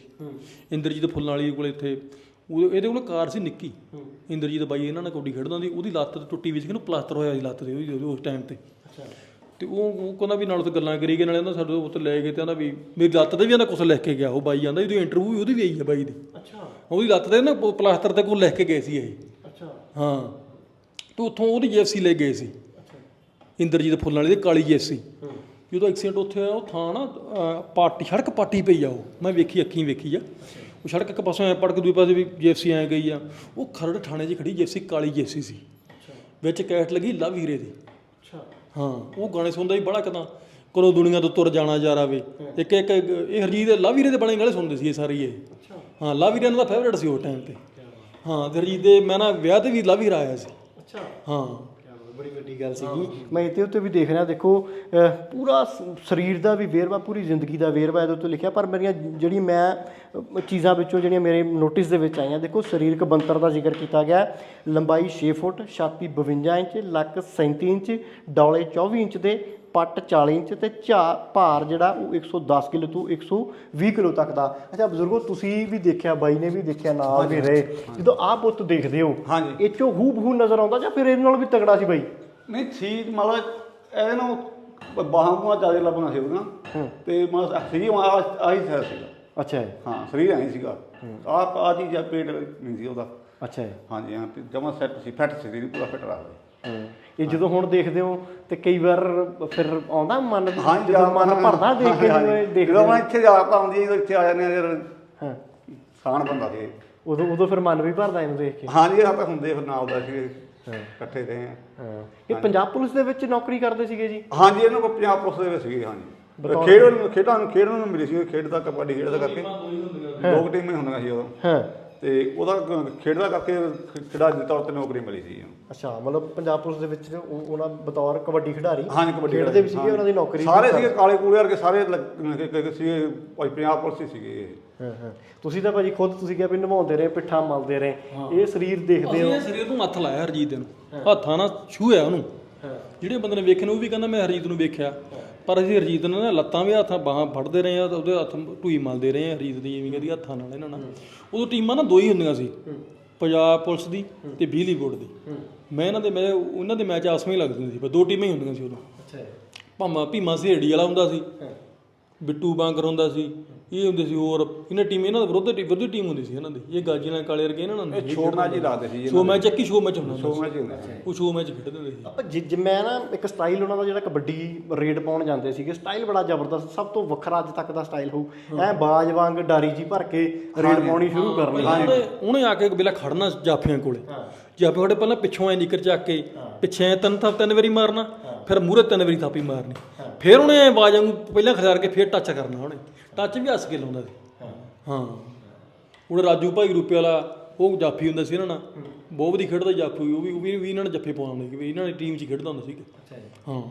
ਇੰਦਰਜੀਤ ਫੁੱਲਾਂ ਵਾਲੀ ਕੋਲੇ ਇੱਥੇ ਉਹ ਇਹਦੇ ਕੋਲ ਕਾਰ ਸੀ ਨਿੱਕੀ। ਇੰਦਰਜੀਤ ਬਾਈ ਇਹਨਾਂ ਨਾਲ ਕੌਡੀ ਖੇਡਦਾ ਸੀ ਉਹਦੀ ਲੱਤ ਤੇ ਟੁੱਟੀ ਵੀ ਸੀ ਕਿ ਉਹਨੂੰ ਪਲਾਸਟਰ ਹੋਇਆ ਸੀ ਲੱਤ ਤੇ ਉਹਦੀ ਉਸ ਟਾਈਮ ਤੇ। ਤੇ ਉਹ ਉਹ ਕਹਿੰਦਾ ਵੀ ਨਾਲ ਉੱਥੇ ਗੱਲਾਂ ਕਰੀ ਗਏ ਨਾਲੇ ਉਹਨਾਂ ਸਾਡੇ ਉੱਤੇ ਲੈ ਗਏ ਤੇ ਕਹਿੰਦਾ ਵੀ ਮੇਰੀ ਲੱਤ ਤੇ ਵੀ ਇਹਨਾਂ ਕੁਝ ਲਿਖ ਕੇ ਗਿਆ ਉਹ ਬਾਈ ਜਾਂਦਾ ਉਹਦੀ ਇੰਟਰਵਿਊ ਵੀ ਉਹਦੀ ਵੀ ਆਈ ਹੈ ਬਾਈ ਦੀ। ਅੱਛਾ। ਉਹਦੀ ਲੱਤ ਤੇ ਨਾ ਪਲਾਸਟਰ ਤੇ ਕੋਲ ਲਿਖ ਕੇ ਗਏ ਸੀ ਇਹ। ਅੱਛਾ। ਹਾਂ। ਤੇ ਉੱਥੋਂ ਉਹਦੀ ਜੀਐਫਸੀ ਲੈ ਗਏ ਸੀ। ਇੰਦਰਜੀਤ ਫੁੱਲਾਂ ਵਾਲੀ ਦੀ ਕਾਲੀ ਜੀਐਫਸੀ ਜਦੋਂ ਐਕਸੀਡੈਂਟ ਉੱਥੇ ਹੋਇਆ ਉਹ ਥਾਂ ਨਾ ਪਾਟੀ ਸੜਕ ਪਾਟੀ ਪਈ ਆ ਉਹ। ਮੈਂ ਵੇਖੀ ਅੱਖੀਂ ਵੇਖੀ ਆ। ਉਹ ਸੜਕ ਇੱਕ ਪਾਸੋਂ ਐ ਪੜ ਕੇ ਦੂਜੇ ਪਾਸੇ ਵੀ ਜੀਐਫਸੀ ਐ ਗਈ ਆ। ਉਹ ਖਰੜ ਥਾਣੇ 'ਚ ਖੜੀ ਜੀਐਫਸੀ ਕਾਲੀ ਜੀਐਫਸੀ ਸੀ। ਵਿੱਚ ਕੈਟ ਲੱਗੀ ਲਵ ਹੀਰੇ ਦੀ। ਅੱਛਾ। ਹਾਂ ਉਹ ਗਾਣੇ ਸੁਣਦਾ ਹੀ ਬੜਾ ਕਦਾਂ ਕਰੋ ਦੁਨੀਆ ਤੋਂ ਤੁਰ ਜਾਣਾ ਯਾਰਾ ਵੇ। ਇੱਕ ਇੱਕ ਇਹ ਹਰਜੀਤ ਦੇ ਲਵ ਹੀਰੇ ਦੇ ਬਣੇ ਗਾਣੇ ਸੁਣਦੇ ਸੀ ਇਹ ਸਾਰੇ ਇਹ। ਹਾਂ ਲਵ ਹੀਰੇ ਦਾ ਫੇਵਰੇਟ ਸੀ ਉਹ ਟਾਈਮ ਤੇ। ਹਾਂ ਤੇ ਹਰਜੀਤ ਦੇ ਮੈਂ ਨਾ ਵਿਆਹ ਤੇ ਵੀ ਲਵ ਹੀਰਾ ਆਇਆ ਸੀ। ਅੱਛਾ। ਹਾਂ। ਬੜੀ ਵੱਡੀ ਗੱਲ ਸੀਗੀ ਮੈਂ ਇਹਦੇ ਉੱਤੇ ਵੀ ਦੇਖ ਰਿਹਾ ਦੇਖੋ ਪੂਰਾ ਸਰੀਰ ਦਾ ਵੀ ਵੇਰਵਾ ਪੂਰੀ ਜ਼ਿੰਦਗੀ ਦਾ ਵੇਰਵਾ ਇਹਦੇ ਉੱਤੇ ਲਿਖਿਆ ਪਰ ਮੇਰੀਆਂ ਜਿਹੜੀ ਮੈਂ ਚੀਜ਼ਾਂ ਵਿੱਚੋਂ ਜਿਹੜੀਆਂ ਮੇਰੇ ਨੋਟਿਸ ਦੇ ਵਿੱਚ ਆਈਆਂ ਦੇਖੋ ਸਰੀਰਕ ਬੰਤਰ ਦਾ ਜ਼ਿਕਰ ਕੀਤਾ ਗਿਆ। ਲੰਬਾਈ 6 ਫੁੱਟ ਛਾਤੀ 52 ਇੰਚ ਲੱਕ 37 ਇੰਚ ਡੌਲੇ 24 ਇੰਚ ਦੇ ਪੱਟ 40 ਇੰਚ ਤੇ ਝਾ ਭਾਰ ਜਿਹੜਾ ਉਹ 110 ਕਿਲੋ ਤੋਂ 120 ਕਿਲੋ ਤੱਕ ਦਾ। ਅੱਛਾ ਬਜ਼ੁਰਗੋ ਤੁਸੀਂ ਵੀ ਦੇਖਿਆ ਬਾਈ ਨੇ ਵੀ ਦੇਖਿਆ ਨਾਲ ਵੀ ਰਹੇ। ਜਦੋਂ ਆਹ ਪੁੱਤ ਦੇਖਦੇ ਹੋ ਹਾਂਜੀ। ਇਹ ਚੋਂ ਹੂ ਬਹੂ ਨਜ਼ਰ ਆਉਂਦਾ ਜਾਂ ਫਿਰ ਇਹਦੇ ਨਾਲ ਵੀ ਤਗੜਾ ਸੀ ਬਾਈ? ਨਹੀਂ ਸੀ ਮਤਲਬ ਇਹਦੇ ਨੂੰ ਬਾਹਾਂ ਬੂਹਾਂ ਜ਼ਿਆਦਾ ਲੱਭਣਾ ਸੀ ਉਹਦੀਆਂ ਤੇ ਮਤਲਬ ਸਰੀਰ ਆਹੀ ਸੀਗਾ। ਅੱਛਾ ਹੈ ਸਰੀਰ ਐਂ ਸੀਗਾ। ਆ ਆ ਚੀਜ਼ ਆ ਪੇਟ ਨਹੀਂ ਸੀ ਉਹਦਾ। ਅੱਛਾ ਹੈ ਹਾਂਜੀ ਹਾਂ ਤੇ ਜਮਾ ਸੈੱਟ ਸੀ ਫਿੱਟ ਸੀ ਪੂਰਾ ਫਿੱਟ ਰੱਖਦਾ ਇਹ ਜਦੋਂ ਹੁਣ ਦੇਖਦੇ ਹੋ ਤੇ ਕਈ ਵਾਰ ਫਿਰ ਆਉਂਦਾ ਮਨ ਜਦੋਂ ਮਨ ਭਰਦਾ ਦੇਖ ਕੇ ਜਦੋਂ ਇਹ ਦੇਖਦੇ ਜਦੋਂ ਮੈਂ ਇੱਥੇ ਜਾ ਹੈ, ਜਦੋਂ ਇੱਥੇ ਆ ਜਾਂਦੇ ਆ ਯਾਰ ਹਾਂ। ਸਾਨ ਬੰਦਾ ਸੀ ਉਦੋਂ ਉਦੋਂ ਫਿਰ ਮਨ ਵੀ ਭਰਦਾ ਇਹਨੂੰ ਦੇਖ ਕੇ। ਹਾਂਜੀ ਆ ਤਾਂ ਹੁੰਦੇ ਫਿਰ ਨਾਲ ਦਾ ਸੀ ਇਕੱਠੇ ਰਹੇ ਹਾਂ। ਇਹ ਪੰਜਾਬ ਪੁਲਿਸ ਦੇ ਵਿੱਚ ਨੌਕਰੀ ਕਰਦੇ ਸੀਗੇ ਜੀ? ਹਾਂਜੀ ਇਹਨੂੰ ਕੋਈ ਪੰਜਾਬ ਪੁਲਿਸ ਦੇ ਵਿੱਚ ਸੀਗੇ ਹਾਂਜੀ ਖੇਡ ਖੇਡਾਂ ਨੂੰ ਖੇਡਣ ਨੂੰ ਮਿਲੀ ਸੀ ਖੇਡਦਾ ਕਬੱਡੀ ਖੇਡਦਾ ਕਰਕੇ। ਦੋ ਟੀਮਾਂ ਹੀ ਹੁੰਦੀਆਂ ਸੀ ਉਦੋਂ। ਹਾਂ। ਤੇ ਉਹਦਾ ਖੇਡਦਾ ਕਰਕੇ ਖਿਡਾ ਦਿੱਤਾ ਉੱਤੇ ਨੌਕਰੀ ਮਿਲੀ ਸੀ। ਅੱਛਾ ਮਤਲਬ ਪੰਜਾਬ ਪੁਲਿਸ ਦੇ ਵਿੱਚ ਉਹ- ਉਹਨਾਂ ਬਤੌਰ ਕਬੱਡੀ ਖਿਡਾਰੀ ਹਾਂਜੀ ਕਬੱਡੀ ਖੇਡਦੇ ਵੀ ਸੀਗੇ। ਉਹਨਾਂ ਦੀ ਨੌਕਰੀ ਸਾਰੇ ਸੀਗੇ ਕਾਲੇ ਕੂਲੇ ਵਰਗੇ ਸਾਰੇ ਲੱਗ- ਕ- ਕ- ਸੀਗੇ ਭਾਈ ਪੰਜਾਬ ਪੁਲਿਸ ਹੀ ਸੀਗੇ ਇਹ। ਹਾਂ ਹਾਂ। ਤੁਸੀਂ ਤਾਂ ਭਾਜੀ ਖੁਦ ਤੁਸੀਂ ਕਿਹਾ ਵੀ ਨਿਭਾਉਂਦੇ ਰਹੇ ਪਿੱਠਾ ਮਲਦੇ ਰਹੇ। ਇਹ ਸਰੀਰ ਦੇਖਦੇ ਅਸੀਂ ਹੋ। ਇਹ ਸਰੀਰ ਨੂੰ ਹੱਥ ਲਾਇਆ ਹਰਜੀਤ ਦੇ ਨੂੰ ਹੱਥਾਂ ਨਾਲ ਛੂਹਿਆ ਉਹਨੂੰ। ਜਿਹੜੇ ਬੰਦੇ ਨੇ ਵੇਖੇ ਨੂੰ ਉਹ ਵੀ ਕਹਿੰਦਾ ਮੈਂ ਹਰਜੀਤ ਨੂੰ ਵੇਖਿਆ। ਪਰ ਅਸੀਂ ਹਰਜੀਤ ਨੇ ਨਾ ਲੱਤਾਂ ਵੀ ਹੱਥਾਂ ਬਾਹਾਂ ਫੜਦੇ ਰਹੇ ਆ ਤੇ ਉਹਦੇ ਹੱਥ ਢੂਈ ਮਲਦੇ ਰਹੇ ਆ ਹਰਜੀਤ ਦੀ ਜਿਵੇਂ ਕਹਿੰਦੀ ਹੱਥਾਂ ਨਾਲ ਇਹਨਾਂ ਨਾਲ। ਉਦੋਂ ਟੀਮਾਂ ਨਾ ਦੋ ਹੀ ਹੁੰਦੀਆਂ ਸੀ ਪੰਜਾਬ ਪੁਲਿਸ ਦੀ ਤੇ ਬਿਜਲੀ ਬੋਰਡ ਦੀ। ਮੈਂ ਇਹਨਾਂ ਦੇ ਮੈਂ ਉਹਨਾਂ ਦੇ ਮੈਚ ਆਸਵੇਂ ਹੀ ਲੱਗਦੇ ਸੀ ਪਰ ਦੋ ਟੀਮਾਂ ਹੀ ਹੁੰਦੀਆਂ ਸੀ ਉਦੋਂ। ਅੱਛਾ ਭਾਮਾ ਭੀਮਾ ਸਿਹੜੀ ਵਾਲਾ ਹੁੰਦਾ ਸੀ ਬਿੱਟੂ ਬਾਂਗਰ ਹੁੰਦਾ ਸੀ ਇਹ ਹੁੰਦੇ ਸੀ ਹੋਰ ਇਹਨਾਂ ਟੀਮ ਇਹਨਾਂ ਦਾ ਵਿਰੋਧ ਟੀਮ ਵਿਰੋਧੀ ਟੀਮ ਹੁੰਦੀ ਸੀ ਇਹਨਾਂ ਦੀ। ਇਹ ਗਾਜੀ ਨਾਲ ਕਾਲੇ ਵਰਗੇ ਇਹਨਾਂ ਨਾਲ ਇਹ ਹੀ ਲਾਦੇ ਸੀ ਸ਼ੋ ਮੈਚ ਇੱਕ ਹੀ ਸ਼ੋ ਮੈਚ ਹੁੰਦਾ ਸ਼ੋ। ਮੈਚ ਹੀ ਹੁੰਦੇ ਸੀ। ਉਹ ਸ਼ੋ ਮੈਚ ਖੇਡਦੇ ਹੁੰਦੇ ਸੀ। ਆਪਾਂ ਜਿ- ਜਿ- ਮੈਂ ਨਾ ਇੱਕ ਸਟਾਈਲ ਉਹਨਾਂ ਦਾ ਜਿਹੜਾ ਕਬੱਡੀ ਰੇਡ ਪਾਉਣ ਜਾਂਦੇ ਸੀਗੇ ਸਟਾਈਲ ਬੜਾ ਜ਼ਬਰਦਸਤ ਸਭ ਤੋਂ ਵੱਖਰਾ ਅੱਜ ਤੱਕ ਦਾ ਸਟਾਈਲ ਹੋਊ। ਐ ਬਾਜ ਵਾਂਗ ਡਾਰੀ ਜੀ ਭਰ ਕੇ ਰੇਡ ਪਾਉਣੀ ਸ਼ੁਰੂ ਕਰਨੀ। ਉਹਨੇ ਉਹਨੇ ਆ ਕੇ ਵੇਲਾ ਖੜਨਾ ਜਾਫੀਆਂ ਕੋਲੇ। ਜਾਫੀ ਕੋਲੇ ਪਹਿਲਾਂ ਪਿੱਛੋਂ ਐ ਨਿਕਰ ਚੱਕ ਕੇ ਪਿੱਛੇ ਤਿੰਨ ਥਾਪ ਤਿੰਨ ਵਾਰੀ ਮਾਰਨਾ। ਫਿਰ ਮੂਹਰੇ ਤਿੰਨ ਵਾਰੀ ਥਾਪੀ ਮਾਰਨੀ। ਫਿਰ ਉਹਨੇ ਬਾਜ ਵਾਂਗੂ ਪਹਿਲਾਂ ਖਿਲਾਰ ਕੇ ਫਿਰ ਟੱਚ ਕਰਨਾ ਉਹਨੇ। ਟੱਚ ਵੀ ਹੱਸ ਕੇ ਲਾਉਂਦਾ ਸੀ। ਹਾਂ। ਹੁਣ ਰਾਜੂ ਭਾਈ ਰੂਪੇ ਵਾਲਾ ਉਹ ਜਾਫੀ ਹੁੰਦਾ ਸੀ ਇਹਨਾਂ ਨਾਲ ਬਹੁਤ ਵਧੀਆ ਖੇਡਦਾ ਜਾਫੀ ਉਹ ਵੀ ਉਹ ਵੀ ਇਹਨਾਂ ਨੇ ਜੱਫੇ ਪਾਉਣਾ ਸੀ ਵੀ ਇਹਨਾਂ ਦੀ ਟੀਮ 'ਚ ਖੇਡਦਾ ਹੁੰਦਾ ਸੀ ਹਾਂ।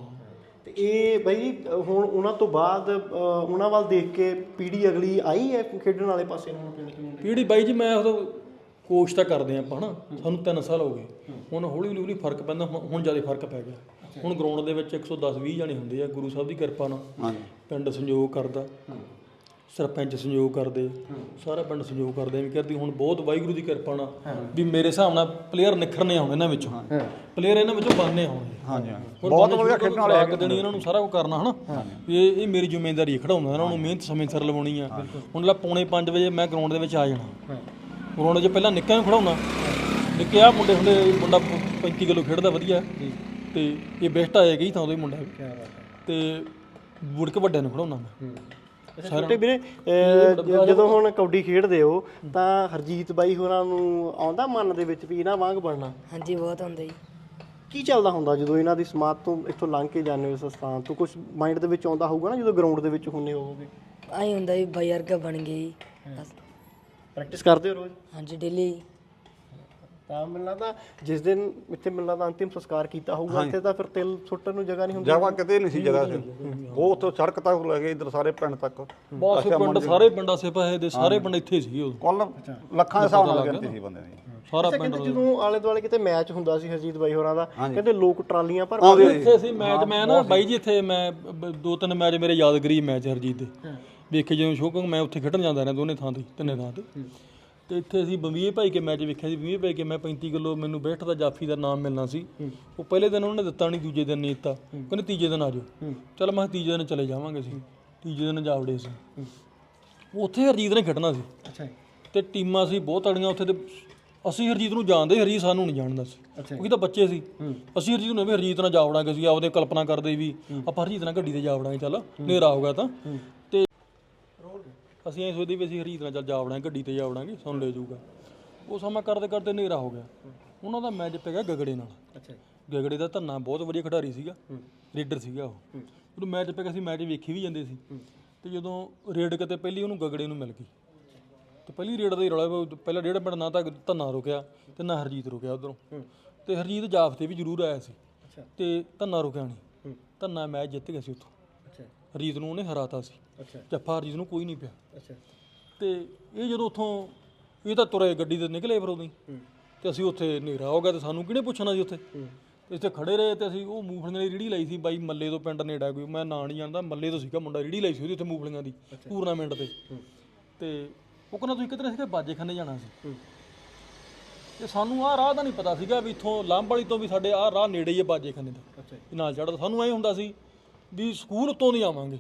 ਤੇ ਇਹ ਬਈ ਹੁਣ ਉਹਨਾਂ ਤੋਂ ਬਾਅਦ ਉਹਨਾਂ ਵੱਲ ਦੇਖ ਕੇ ਪੀੜੀ ਅਗਲੀ ਆਈ ਹੈ ਖੇਡਣ ਵਾਲੇ ਪਾਸੇ ਨੂੰ ਪਿੰਡ ਚ ਮੁੰਡੇ? ਪੀੜੀ ਬਾਈ ਜੀ ਮੈਂ ਉਹ ਕੋਚ ਤਾਂ ਕਰਦੇ ਆਪਾਂ ਹਨਾ ਸਾਨੂੰ 3 ਸਾਲ ਹੋ ਗਏ। ਹੁਣ ਹੌਲੀ ਹੌਲੀ ਹੌਲੀ ਫ਼ਰਕ ਪੈਂਦਾ ਹੁਣ ਜ਼ਿਆਦਾ ਫ਼ਰਕ ਪੈ ਗਿਆ। ਹੁਣ ਗਰਾਊਂਡ ਦੇ ਵਿੱਚ 110 20 ਜਾਣੇ ਹੁੰਦੇ ਆ ਗੁਰੂ ਸਾਹਿਬ ਦੀ ਕਿਰਪਾ ਨਾਲ। ਹਾਂਜੀ। ਪਿੰਡ ਸੰਯੋਗ ਕਰਦਾ। ਸਰਪੰਚ ਸੰਯੋਗ ਕਰਦੇ। ਸਾਰਾ ਪਿੰਡ ਸੰਯੋਗ ਕਰਦੇ। ਵੀ ਕਰਦੀ ਹੁਣ ਬਹੁਤ ਵਾਹਿਗੁਰੂ ਦੀ ਕਿਰਪਾ ਨਾਲ ਵੀ ਮੇਰੇ ਹਿਸਾਬ ਨਾਲ ਪਲੇਅਰ ਨਿਖਰਨੇ ਆਉਣੇ ਇਹਨਾਂ ਵਿੱਚੋਂ। ਪਲੇਅਰ ਇਹਨਾਂ ਵਿੱਚੋਂ ਬਣਨੇ ਆਉਣਗੇ ਹਾਂਜੀ ਬਹੁਤ ਵਧੀਆ ਖੇਡਣ ਵਾਲੇ ਖੁਰਾਕ ਦੇਣੀ ਇਹਨਾਂ ਨੂੰ ਸਾਰਾ ਕੁਝ ਕਰਨਾ ਹਨਾ? ਇਹ ਇਹ ਮੇਰੀ ਜ਼ਿੰਮੇਵਾਰੀ ਹੈ ਖੜਾਉਣਾ ਇਹਨਾਂ ਨੂੰ। ਮਿਹਨਤ ਸਮੇਂ ਸਿਰ ਲਵਾਉਣੀ ਆ। ਹੁਣ ਲਾ ਪੌਣੇ 5 ਵਜੇ ਮੈਂ ਗਰਾਊਂਡ ਦੇ ਵਿੱਚ ਆ ਜਾਣਾ। ਗਰਾਊਂਡ 'ਚ ਪਹਿਲਾਂ ਨਿੱਕਾ ਨੂੰ ਖੜਾਉਣਾ। ਨਿੱਕੇ ਆ ਮੁੰਡੇ ਹੁੰਦੇ ਮੁੰਡਾ 35 ਕਿਲੋ ਖੇਡਦਾ ਵਧੀਆ। ਤੇ ਇਹ ਬੈਸਟ ਆਇਆ ਗਈ ਤਾਂ ਉਹਦਾ ਹੀ। ਮੁੰਡਾ ਤੇ ਮੁੜ ਕੇ ਵੱਡਿਆਂ ਨੂੰ ਖੜਾਉਣਾ ਮੈਂ। ਛੋਟੇ ਵੀਰੇ ਜ- ਜਦੋਂ ਹੁਣ ਕਬੱਡੀ ਖੇਡਦੇ ਹੋ ਤਾਂ ਹਰਜੀਤ ਬਾਈ ਹੋਰਾਂ ਨੂੰ ਆਉਂਦਾ ਮਨ ਦੇ ਵਿੱਚ ਵੀ ਇਹਨਾਂ ਵਾਂਗ ਬਣਨਾ? ਹਾਂਜੀ ਬਹੁਤ ਹੁੰਦਾ ਜੀ। ਕੀ ਚੱਲਦਾ ਹੁੰਦਾ ਜਦੋਂ ਇਹਨਾਂ ਦੀ ਸਮਾਧ ਤੋਂ ਇੱਥੋਂ ਲੰਘ ਕੇ ਜਾਂਦੇ ਹੋ ਇਸ ਸਥਾਨ ਤੋਂ? ਕੁਝ ਮਾਈਂਡ ਦੇ ਵਿੱਚ ਆਉਂਦਾ ਹੋਊਗਾ ਨਾ ਜਦੋਂ ਗਰਾਊਂਡ ਦੇ ਵਿੱਚ ਹੁੰਨੇ ਹੋਵੋਗੇ? ਆਈ ਹੁੰਦਾ ਜੀ ਬਾਈ ਵਰਗਾ ਬਣ ਜੀ। ਬਸ ਪ੍ਰੈਕਟਿਸ ਕਰਦੇ ਹੋ ਰੋਜ਼? ਹਾਂਜੀ ਡੇਲੀ ਤਾਂ ਮੈਨੂੰ ਲੱਗਦਾ ਜਿਸ ਦਿਨ ਇੱਥੇ ਮੈਨੂੰ ਲੱਗਦਾ ਅੰਤਿਮ ਸੰਸਕਾਰ ਕੀਤਾ ਹੋਊਗਾ ਇੱਥੇ ਤਾਂ ਫਿਰ ਤਿਲ ਸੁੱਟਣ ਨੂੰ ਜਗ੍ਹਾ ਨਹੀਂ ਹੁੰਦੀ। ਜਗ੍ਹਾ ਕਿਤੇ ਨਹੀਂ ਸੀ ਜਗ੍ਹਾ ਸੀ ਉਹ ਉੱਥੋਂ ਸੜਕ ਤੱਕ ਲੈ ਗਏ ਇਧਰ ਸਾਰੇ ਪਿੰਡ ਤੱਕ। ਬਸ ਪਿੰਡ ਸਾਰੇ ਪਿੰਡ ਆਸੇ ਪਾਸੇ ਦੇ ਸਾਰੇ ਪਿੰਡ ਇੱਥੇ ਸੀ ਉਹ। ਕੁੱਲ ਲੱਖਾਂ ਦੇ ਹਿਸਾਬ ਨਾਲ ਗਿਣਤੀ ਸੀ ਬੰਦੇ ਦੀ ਸਾਰਾ ਕਹਿੰਦੇ ਜਦੋਂ ਆਲੇ ਦੁਆਲੇ ਕਿਤੇ ਮੈਚ ਹੁੰਦਾ ਸੀ ਹਰਜੀਤ ਬਾਈ ਹੋਰਾਂ ਦਾ ਕਹਿੰਦੇ ਲੋਕ ਟਰਾਲੀਆਂ ਭਰ ਇੱਥੇ ਸੀ ਮੈਚ ਮੈਂ ਨਾ ਬਾਈ ਜੀ ਇੱਥੇ ਮੈਂ ਦੋ ਤਿੰਨ ਮੈਚ ਮੇਰੇ ਯਾਦਗਰੀ ਮੈਚ ਹਰਜੀਤ ਦੇ। ਵੇਖੇ ਜਦੋਂ ਸ਼ੋਅ ਮੈਂ ਉੱਥੇ ਖੇਡਣ ਜਾਂਦਾ ਰਿਹਾ ਦੋਨੇ ਥਾਂ ਤੇ ਤਿੰਨੇ ਥਾਂ ਤੇ। ਤੇ ਇੱਥੇ ਅਸੀਂ ਬੰਵੀਏ ਭਾਈ ਕੇ ਮੈਚ ਵੇਖਿਆ ਸੀ ਬੰਵੀਏ ਭਾਈ ਕੇ ਮੈਂ 35 ਕਿਲੋ ਮੈਨੂੰ ਬੈਠ ਦਾ ਜਾਫੀ ਦਾ ਨਾਮ ਮਿਲਣਾ ਸੀ। ਉਹ ਪਹਿਲੇ ਦਿਨ ਉਹਨੇ ਦਿੱਤਾ ਨਹੀਂ ਦੂਜੇ ਦਿਨ ਨਹੀਂ ਦਿੱਤਾ। ਕਹਿੰਦੇ ਤੀਜੇ ਦਿਨ ਆ ਜਾਓ। ਚਲ ਮੈਂ ਤੀਜੇ ਦਿਨ ਚਲੇ ਜਾਵਾਂਗੇ ਅਸੀਂ। ਤੀਜੇ ਦਿਨ ਜਾਵੜੇ ਸੀ ਉੱਥੇ ਹਰਜੀਤ ਨੇ ਖੇਡਣਾ ਸੀ। ਅੱਛਾ ਤੇ ਟੀਮਾਂ ਸੀ ਬਹੁਤ ਤੜੀਆਂ ਉੱਥੇ ਤੇ ਅਸੀਂ ਹਰਜੀਤ ਨੂੰ ਜਾਣਦੇ ਹਰਜੀਤ ਸਾਨੂੰ ਨਹੀਂ ਜਾਣਦਾ ਸੀ। ਕਿਉਂਕਿ ਤਾਂ ਬੱਚੇ ਸੀ। ਅਸੀਂ ਹਰਜੀਤ ਨੂੰ ਵੀ ਹਰਜੀਤ ਨਾਲ ਜਾਵੜਾਂਗੇ ਅਸੀਂ ਆਪਦੇ ਕਲਪਨਾ ਕਰਦੇ ਵੀ ਆਪਾਂ ਹਰਜੀਤ ਨਾਲ ਗੱਡੀ ਤੇ ਜਾਵੜਾਂਗੇ ਚੱਲ ਹਨੇਰਾ ਹੋ ਗਿਆ ਤਾਂ। ਤੇ ਅਸੀਂ ਇਹ ਸੋਚਦੇ ਵੀ ਅਸੀਂ ਹਰਜੀਤ ਨਾਲ ਚੱਲ ਜਾਵੜਾਂਗੇ ਗੱਡੀ ਤੇ ਜਾਵੜਾਂਗੇ ਸਾਨੂੰ ਲੈ ਜਾਊਗਾ। ਉਹ ਸਮਾਂ ਕਰਦੇ ਕਰਦੇ ਹਨੇਰਾ ਹੋ ਗਿਆ। ਉਹਨਾਂ ਦਾ ਮੈਚ ਪੈ ਗਿਆ ਗਗੜੇ ਨਾਲ। ਅੱਛਾ ਗਗੜੇ ਦਾ ਧੰਨਾ ਬਹੁਤ ਵਧੀਆ ਖਿਡਾਰੀ ਸੀਗਾ। ਰੀਡਰ ਸੀਗਾ ਉਹ। ਉਹਨੂੰ ਮੈਚ ਪੈ ਗਿਆ ਸੀ ਮੈਚ ਵੇਖੀ ਵੀ ਜਾਂਦੇ ਸੀ। ਤੇ ਜਦੋਂ ਰੇਡ ਕਿਤੇ ਪਹਿਲੀ ਉਹਨੂੰ ਗਗੜੇ ਨੂੰ ਮਿਲ ਗਈ। ਤੇ ਪਹਿਲੀ ਰੇਡ ਦਾ ਹੀ ਰੌਲਾ ਪਹਿਲਾ ਡੇਢ ਮਿੰਟ ਨਾ ਤਾਂ ਧੰਨਾ ਰੁਕਿਆ ਤੇ ਨਾ ਹਰਜੀਤ ਰੁਕਿਆ ਉਧਰੋਂ। ਤੇ ਹਰਜੀਤ ਜਾਫ ਤੇ ਵੀ ਜ਼ਰੂਰ ਆਇਆ ਸੀ। ਤੇ ਧੰਨਾ ਰੁਕਿਆ ਨਹੀਂ। ਧੰਨਾ ਮੈਚ ਜਿੱਤ ਗਿਆ ਸੀ ਉੱਥੋਂ। ਹਰਜੀਤ ਨੂੰ ਉਹਨੇ ਹਰਾਤਾ ਸੀ। ਅੱਛਾ। ਜੱਫਾ ਹਰਜੀਤ ਨੂੰ ਕੋਈ ਨਹੀਂ ਪਿਆ। ਅੱਛਾ। ਤੇ ਇਹ ਜਦੋਂ ਉੱਥੋਂ ਇਹ ਤਾਂ ਤੁਰੇ ਗੱਡੀ ਤੇ ਨਿਕਲੇ ਫਿਰ ਉਦੋਂ ਹੀ। ਤੇ ਅਸੀਂ ਉੱਥੇ ਹਨੇਰਾ ਹੋ ਗਿਆ ਤੇ ਸਾਨੂੰ ਕਿਹਨੇ ਪੁੱਛਣਾ ਸੀ ਉੱਥੇ? ਇੱਥੇ ਖੜੇ ਰਹੇ ਤੇ ਅਸੀਂ ਉਹ ਮੂੰਗਫਲੀਆਂ ਦੀ ਰੀੜੀ ਲਾਈ ਸੀ। ਬਾਈ ਮੱਲੇ ਤੋਂ ਪਿੰਡ ਨੇੜਾ ਕੋਈ ਮੈਂ ਨਾਂ ਨਹੀਂ ਜਾਣਦਾ। ਮੱਲੇ ਤੋਂ ਸੀਗਾ ਮੁੰਡਾ ਰੀੜੀ ਲਾਈ ਸੀ ਉਹਦੀ ਉੱਥੇ ਮੂੰਗਫਲੀਆਂ ਦੀ ਟੂਰਨਾਮੈਂਟ ਤੇ। ਤੇ ਉਹ ਕਹਿੰਦਾ ਤੁਸੀਂ ਕਿੱਧਰ ਸੀਗੇ? ਬਾਜੇਖਾਨੇ ਜਾਣਾ ਸੀ। ਤੇ ਸਾਨੂੰ ਆਹ ਰਾਹ ਦਾ ਨਹੀਂ ਪਤਾ ਸੀਗਾ ਵੀ ਇੱਥੋਂ ਲਾਂਬੜੀ ਤੋਂ ਵੀ ਸਾਡੇ ਆਹ ਰਾਹ ਨੇੜੇ ਹੀ ਹੈ ਬਾਜੇਖਾਨੇ ਦਾ। ਨਾਲ ਚੜਦਾ ਸਾਨੂੰ ਐ ਹੁੰਦਾ ਸੀ ਵੀ ਸਕੂਲ ਉੱਤੋਂ ਦੀ ਆਵਾਂਗੇ।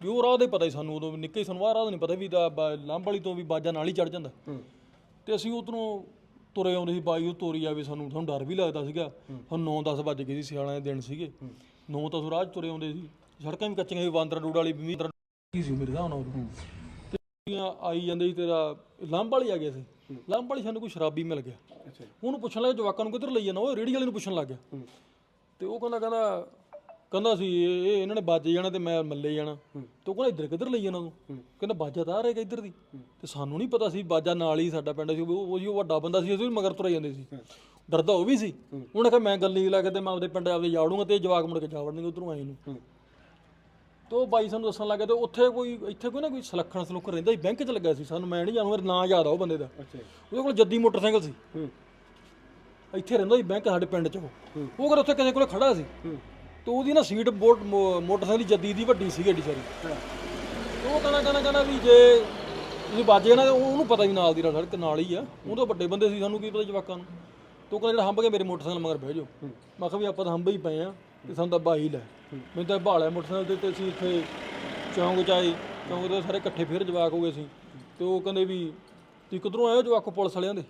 ਵੀ ਉਹ ਰਾਹ ਦੇ ਪਤਾ ਹੀ ਸਾਨੂੰ ਉਦੋਂ ਨਿੱਕੇ ਹੀ ਸਾਨੂੰ ਆਹ ਰਾਹ ਦਾ ਨਹੀਂ ਪਤਾ ਵੀ ਦਾ ਲਾਂਬੜੀ ਤੋਂ ਵੀ ਬਾਜਾ ਨਾਲ ਹੀ ਚੜ ਜਾਂਦਾ। ਤੇ ਅਸੀਂ ਉਧਰੋਂ ਤੁਰੇ ਆਉਂਦੇ ਸੀ ਬਾਈ ਉਹ ਤੋਰੀ ਆਵੇ ਸਾਨੂੰ ਸਾਨੂੰ ਡਰ ਵੀ ਲੱਗਦਾ ਸੀਗਾ। ਸਾਨੂੰ 9-10 ਵੱਜ ਗਏ ਸੀ ਸਿਆਲਾਂ ਦੇ ਦਿਨ ਸੀਗੇ। 9 ਤਾਂ 'ਚ ਤੁਰੇ ਆਉਂਦੇ ਸੀ। ਸੜਕਾਂ ਵੀ ਕੱਚੀਆਂ ਸੀ ਬਾਂਦਰ ਡੂੜ ਵਾਲੀ ਵੀ ਕੀ ਸੀ ਮੇਰੇ ਹਿਸਾਬ ਨਾਲ ਉਦੋਂ। ਤੇ ਆਈ ਜਾਂਦੇ ਸੀ ਤੇਰਾ ਲਾਂਬ ਵਾਲੀ ਆ ਗਿਆ ਸੀ। ਲਾਂਬ ਵਾਲੀ ਸਾਨੂੰ ਕੋਈ ਸ਼ਰਾਬੀ ਮਿਲ ਗਿਆ। ਅੱਛਾ। ਉਹਨੂੰ ਪੁੱਛਣ ਲੱਗਾ ਜਵਾਕਾਂ ਨੂੰ ਕਿੱਧਰ ਲਈ ਜਾਣਾ ਉਹ ਰੇੜੀ ਵਾਲੇ ਨੂੰ ਪੁੱਛਣ ਲੱਗ ਗਿਆ। ਤੇ ਉਹ ਕਹਿੰਦਾ ਕਹਿੰਦਾ ਕਹਿੰਦਾ ਸੀ ਇਹ ਇਹ ਇਹਨਾਂ ਨੇ ਬਾਜੇ ਜਾਣਾ ਤੇ ਮੈਂ ਮੱਲੇ ਜਾਣਾ। ਤੇ ਕਹਿੰਦਾ ਇੱਧਰ ਕਿੱਧਰ ਲਈ ਜਾਣਾ ਤੂੰ? ਕਹਿੰਦਾ ਬਾਜਾ ਤਾਂ ਆ ਰਿਹਾ ਇੱਧਰ ਦੀ। ਤੇ ਸਾਨੂੰ ਨਹੀਂ ਪਤਾ ਸੀ ਬਾਜਾ ਨਾਲ ਹੀ ਸਾਡਾ ਪਿੰਡ ਸੀ। ਉਹ ਉਹ ਜੀ ਉਹ ਵੱਡਾ ਬੰਦਾ ਸੀ ਅਸੀਂ ਵੀ ਮਗਰ ਤੁਰੇ ਜਾਂਦੇ ਸੀ। ਡਰਦਾ ਉਹ ਵੀ ਸੀ। ਉਹਨੇ ਕਿਹਾ ਮੈਂ ਗੱਲ ਨਹੀਂ ਲਾ ਕੇ ਤੇ ਮੈਂ ਆਪਦੇ ਪਿੰਡ ਆਪਦੇ ਜਾੜੂੰਗਾ ਤੇ ਜਵਾਕ ਮੁੜ ਕੇ ਜਾ ਵੜਨਗੇ ਉਧਰੋਂ ਆਏ ਨੂੰ। ਤੇ ਉਹ ਬਾਈ ਸਾਨੂੰ ਦੱਸਣ ਲੱਗਾ ਤੇ ਉੱਥੇ ਕੋਈ ਇੱਥੇ ਕੋਈ ਨਾ ਕੋਈ ਸਲੱਖਣ ਸਲੁੱਖ ਰਹਿੰਦਾ ਸੀ ਬੈਂਕ 'ਚ ਲੱਗਾ ਸੀ ਸਾਨੂੰ। ਮੈਂ ਨਹੀਂ ਜਾਣੂ ਮੇਰਾ ਨਾਂ ਯਾਦ ਆ ਉਹ ਬੰਦੇ ਦਾ। ਅੱਛਾ ਉਹਦੇ ਕੋਲ ਜੱਦੀ ਮੋਟਰਸਾਈਕਲ ਸੀ। ਇੱਥੇ ਰਹਿੰਦਾ ਸੀ ਬੈਂਕ ਸਾਡੇ ਪਿੰਡ 'ਚ ਉਹ। ਉਹ ਕਰ ਉੱਥੇ ਕਿਸੇ ਕੋਲੇ ਖੜਾ ਸੀ। ਤੇ ਉਹਦੀ ਨਾ ਸੀਟ ਬੋਟ ਮੋ- ਮੋਟਰਸਾਈਕਲ ਦੀ ਜੱਦੀ ਦੀ ਵੱਡੀ ਸੀ ਗੱਡੀ ਸਾਰੀ। ਤੇ ਉਹ ਕਹਿੰਦਾ ਕਹਿੰਦਾ ਕਹਿੰਦਾ ਵੀ ਜੇ ਤੁਸੀਂ ਬਾਜੇ ਨਾ ਤੇ ਉਹਨੂੰ ਪਤਾ ਵੀ ਨਾਲ ਦੀ ਨਾਲ ਸੜਕ ਨਾਲ ਹੀ ਆ। ਉਹ ਤਾਂ ਵੱਡੇ ਬੰਦੇ ਸੀ ਸਾਨੂੰ ਕੀ ਪਤਾ ਜਵਾਕਾਂ ਨੂੰ। ਤੇ ਉਹ ਕਹਿੰਦਾ ਜਿਹੜਾ ਹੰਬ ਕੇ ਮੇਰੇ ਮੋਟਰਸਾਈਕਲ ਮਗਰ ਬਹਿ ਜਾਓ। ਮੈਂ ਕਿਹਾ ਵੀ ਆਪਾਂ ਤਾਂ ਹੰਬ ਹੀ ਪਏ ਆ ਤੇ ਸਾਨੂੰ ਤਾਂ ਬਾਈ ਲੈ। ਮੈਨੂੰ ਤਾਂ ਭਾਲਿਆ ਮੋਟਰਸਾਈਕਲ ਤੇ ਤੇ ਅਸੀਂ ਇੱਥੇ ਚੌਂਕ ਚ ਆਏ। ਚੌਂਕ ਦੇ ਸਾਰੇ ਇਕੱਠੇ ਫਿਰ ਜਵਾਕ ਹੋ ਗਏ ਸੀ ਤੇ ਉਹ ਕਹਿੰਦੇ ਵੀ ਤੁਸੀਂ ਕਿੱਧਰੋਂ ਆਏ ਹੋ ਜਵਾਕੋ ਪੁਲਿਸ ਵਾਲਿਆਂ ਦੇ?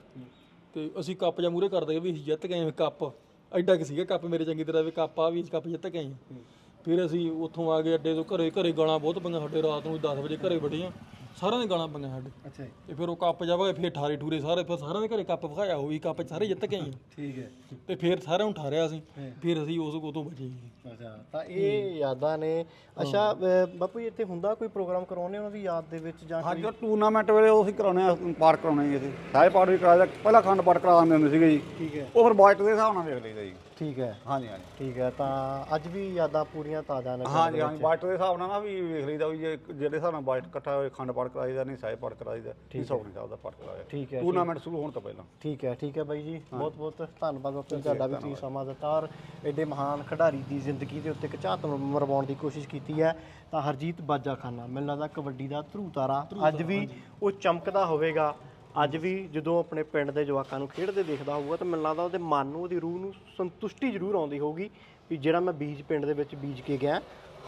ਤੇ ਅਸੀਂ ਕੱਪ ਜਾਂ ਮੂਰੇ ਕਰਦੇ ਵੀ ਅਸੀਂ ਜਿੱਤ ਗਏ ਹਾਂ ਕੱਪ। ਐਡਾ ਕਿ ਸੀਗਾ ਕੱਪ ਮੇਰੇ ਚੰਗੀ ਤਰ੍ਹਾਂ ਵੀ ਕੱਪ ਆ ਵੀ ਕੱਪ ਜਿੱਤ ਗਏ ਹਾਂ। ਫਿਰ ਅਸੀਂ ਉੱਥੋਂ ਆ ਗਏ ਅੱਡੇ ਤੋਂ ਘਰੇ ਘਰੇ ਗਾਲਾਂ ਬਹੁਤ ਪਈਆਂ ਸਾਡੇ ਰਾਤ ਨੂੰ 10 ਵਜੇ ਘਰੇ ਵੜੇ ਆ। ਸਾਰਿਆਂ ਦੇ ਗਾਲਾਂ ਪਈਆਂ ਸਾਡੇ। ਅੱਛਾ ਜੀ। ਤੇ ਫਿਰ ਉਹ ਕੱਪ ਜਾਵੇ ਫਿਰ ਠਾਰੇ ਠੂਰੇ ਸਾਰੇ ਫਿਰ ਸਾਰਿਆਂ ਦੇ ਘਰੇ ਕੱਪ ਵਿਖਾਇਆ ਹੋਈ ਕੱਪ ਸਾਰੇ ਜਿੱਤ ਗਏ ਹਾਂ ਠੀਕ ਹੈ। ਤੇ ਫਿਰ ਸਾਰਿਆਂ ਨੂੰ ਠਾਰਿਆ ਸੀ ਫਿਰ ਅਸੀਂ ਉਸ ਕੋਤੋਂ ਬਚੇ ਜੀ। ਅੱਛਾ ਤਾਂ ਇਹ ਯਾਦਾਂ ਨੇ। ਅੱਛਾ ਬਾਪੂ ਜੀ ਇੱਥੇ ਹੁੰਦਾ ਕੋਈ ਪ੍ਰੋਗਰਾਮ ਕਰਾਉਣੇ ਉਹਨਾਂ ਦੀ ਯਾਦ ਦੇ ਵਿੱਚ ਜਾਂ ਹਾਂ ਜੋ ਟੂਰਨਾਮੈਂਟ ਵੇਲੇ ਉਹ ਅਸੀਂ ਕਰਾਉਣੇ ਆ ਪਾਰ ਕਰਾਉਣੇ ਜੀ ਅਸੀਂ। ਸਾਰੇ ਪਾਰ ਵੀ ਕਰਾਇਆ ਪਹਿਲਾਂ ਖੰਡ ਪਾਠ ਕਰਾ ਦਿੰਦੇ ਹੁੰਦੇ ਸੀਗੇ ਜੀ। ਠੀਕ ਹੈ। ਉਹ ਫਿਰ ਬਾਈਟ ਦੇ ਹਿਸਾਬ ਨਾਲ ਵੇਖ ਲਈਦਾ ਜੀ। ਠੀਕ ਹੈ। ਹਾਂਜੀ ਹਾਂਜੀ। ਠੀਕ ਹੈ ਤਾਂ ਅੱਜ ਵੀ ਯਾਦਾਂ ਪੂਰੀਆਂ ਤਾਜ਼ਾ ਨੇ ਹਾਂਜੀ ਹਾਂਜੀ ਬਾਈਟ ਦੇ ਹਿਸਾਬ ਨਾਲ ਨਾ ਵੀ ਵੇਖ ਲਈਦਾ ਵੀ ਜੇ ਜਿਹੜੇ ਹਿਸਾਬ ਨਾਲ ਬਾਈਟ ਇਕੱਠਾ ਹੋਏ ਖੰਡ ਪਾਠ ਕਰਾਈਦਾ ਨਹੀਂ ਸਾਹਿਬ ਪਾਠ ਕਰਾਈਦਾ ਨਹੀਂ ਸੌਣੀ ਸਾਹਿਬ ਦਾ ਪਾਠ ਕਰਾਇਆ। ਠੀਕ ਹੈ ਟੂਰਨਾਮੈਂਟ ਸ਼ੁਰੂ ਹੋਣ ਤੋਂ ਪਹਿਲਾਂ। ਠੀਕ ਹੈ ਠੀਕ ਹੈ ਬਾਈ ਜੀ। ਬਹੁਤ ਬਹੁਤ ਧੰਨਵਾਦ ਜੀ ਤੁਹਾਡਾ ਵੀ ਤੁਸੀਂ ਸਮਾਂ ਦਿੱਤਾ ਔਰ ਐਡੇ ਮਹਾਨ ਖਿਡਾਰੀ ਦੀ ਜ਼ਿੰਦਗੀ ਦੇ ਉੱਤੇ ਇੱਕ ਝਾਤ ਮਰਵਾਉਣ ਦੀ ਕੋਸ਼ਿਸ਼ ਕੀਤੀ ਹੈ। ਤਾਂ ਹਰਜੀਤ ਬਾਜਾਖਾਨਾ ਮੈਨੂੰ ਲੱਗਦਾ ਕਬੱਡੀ ਦਾ ਧਰੂ ਤਾਰਾ। ਅੱਜ ਵੀ ਉਹ ਚਮਕਦਾ ਹੋਵੇਗਾ। ਅੱਜ ਵੀ ਜਦੋਂ ਆਪਣੇ ਪਿੰਡ ਦੇ ਜਵਾਕਾਂ ਨੂੰ ਖੇਡਦੇ ਦੇਖਦਾ ਹੋਊਗਾ ਤਾਂ ਮੈਨੂੰ ਲੱਗਦਾ ਉਹਦੇ ਮਨ ਨੂੰ, ਉਹਦੀ ਰੂਹ ਨੂੰ ਸੰਤੁਸ਼ਟੀ ਜ਼ਰੂਰ ਆਉਂਦੀ ਹੋਊਗੀ ਵੀ ਜਿਹੜਾ ਮੈਂ ਬੀਜ ਪਿੰਡ ਦੇ ਵਿੱਚ ਬੀਜ ਕੇ ਗਿਆ,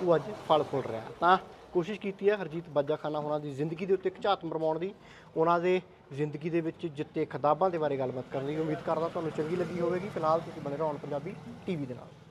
ਉਹ ਅੱਜ ਫਲ ਫੁੱਲ ਰਿਹਾ। ਤਾਂ ਕੋਸ਼ਿਸ਼ ਕੀਤੀ ਹੈ ਹਰਜੀਤ ਬਾਜਾਖਾਨਾ ਉਹਨਾਂ ਦੀ ਜ਼ਿੰਦਗੀ ਦੇ ਉੱਤੇ ਇੱਕ ਝਾਤ ਮਰਵਾਉਣ ਦੀ, ਉਹਨਾਂ ਦੇ ਜ਼ਿੰਦਗੀ ਦੇ ਵਿੱਚ ਜਿੱਤੇ ਖਿਤਾਬਾਂ ਦੇ ਬਾਰੇ ਗੱਲਬਾਤ ਕਰਨ ਦੀ। ਉਮੀਦ ਕਰਦਾ ਤੁਹਾਨੂੰ ਚੰਗੀ ਲੱਗੀ ਹੋਵੇਗੀ। ਫਿਲਹਾਲ ਤੁਸੀਂ ਬਣੇ ਰਹੋ ਹੁਣ ਪੰਜਾਬੀ ਟੀਵੀ ਦੇ ਨਾਲ।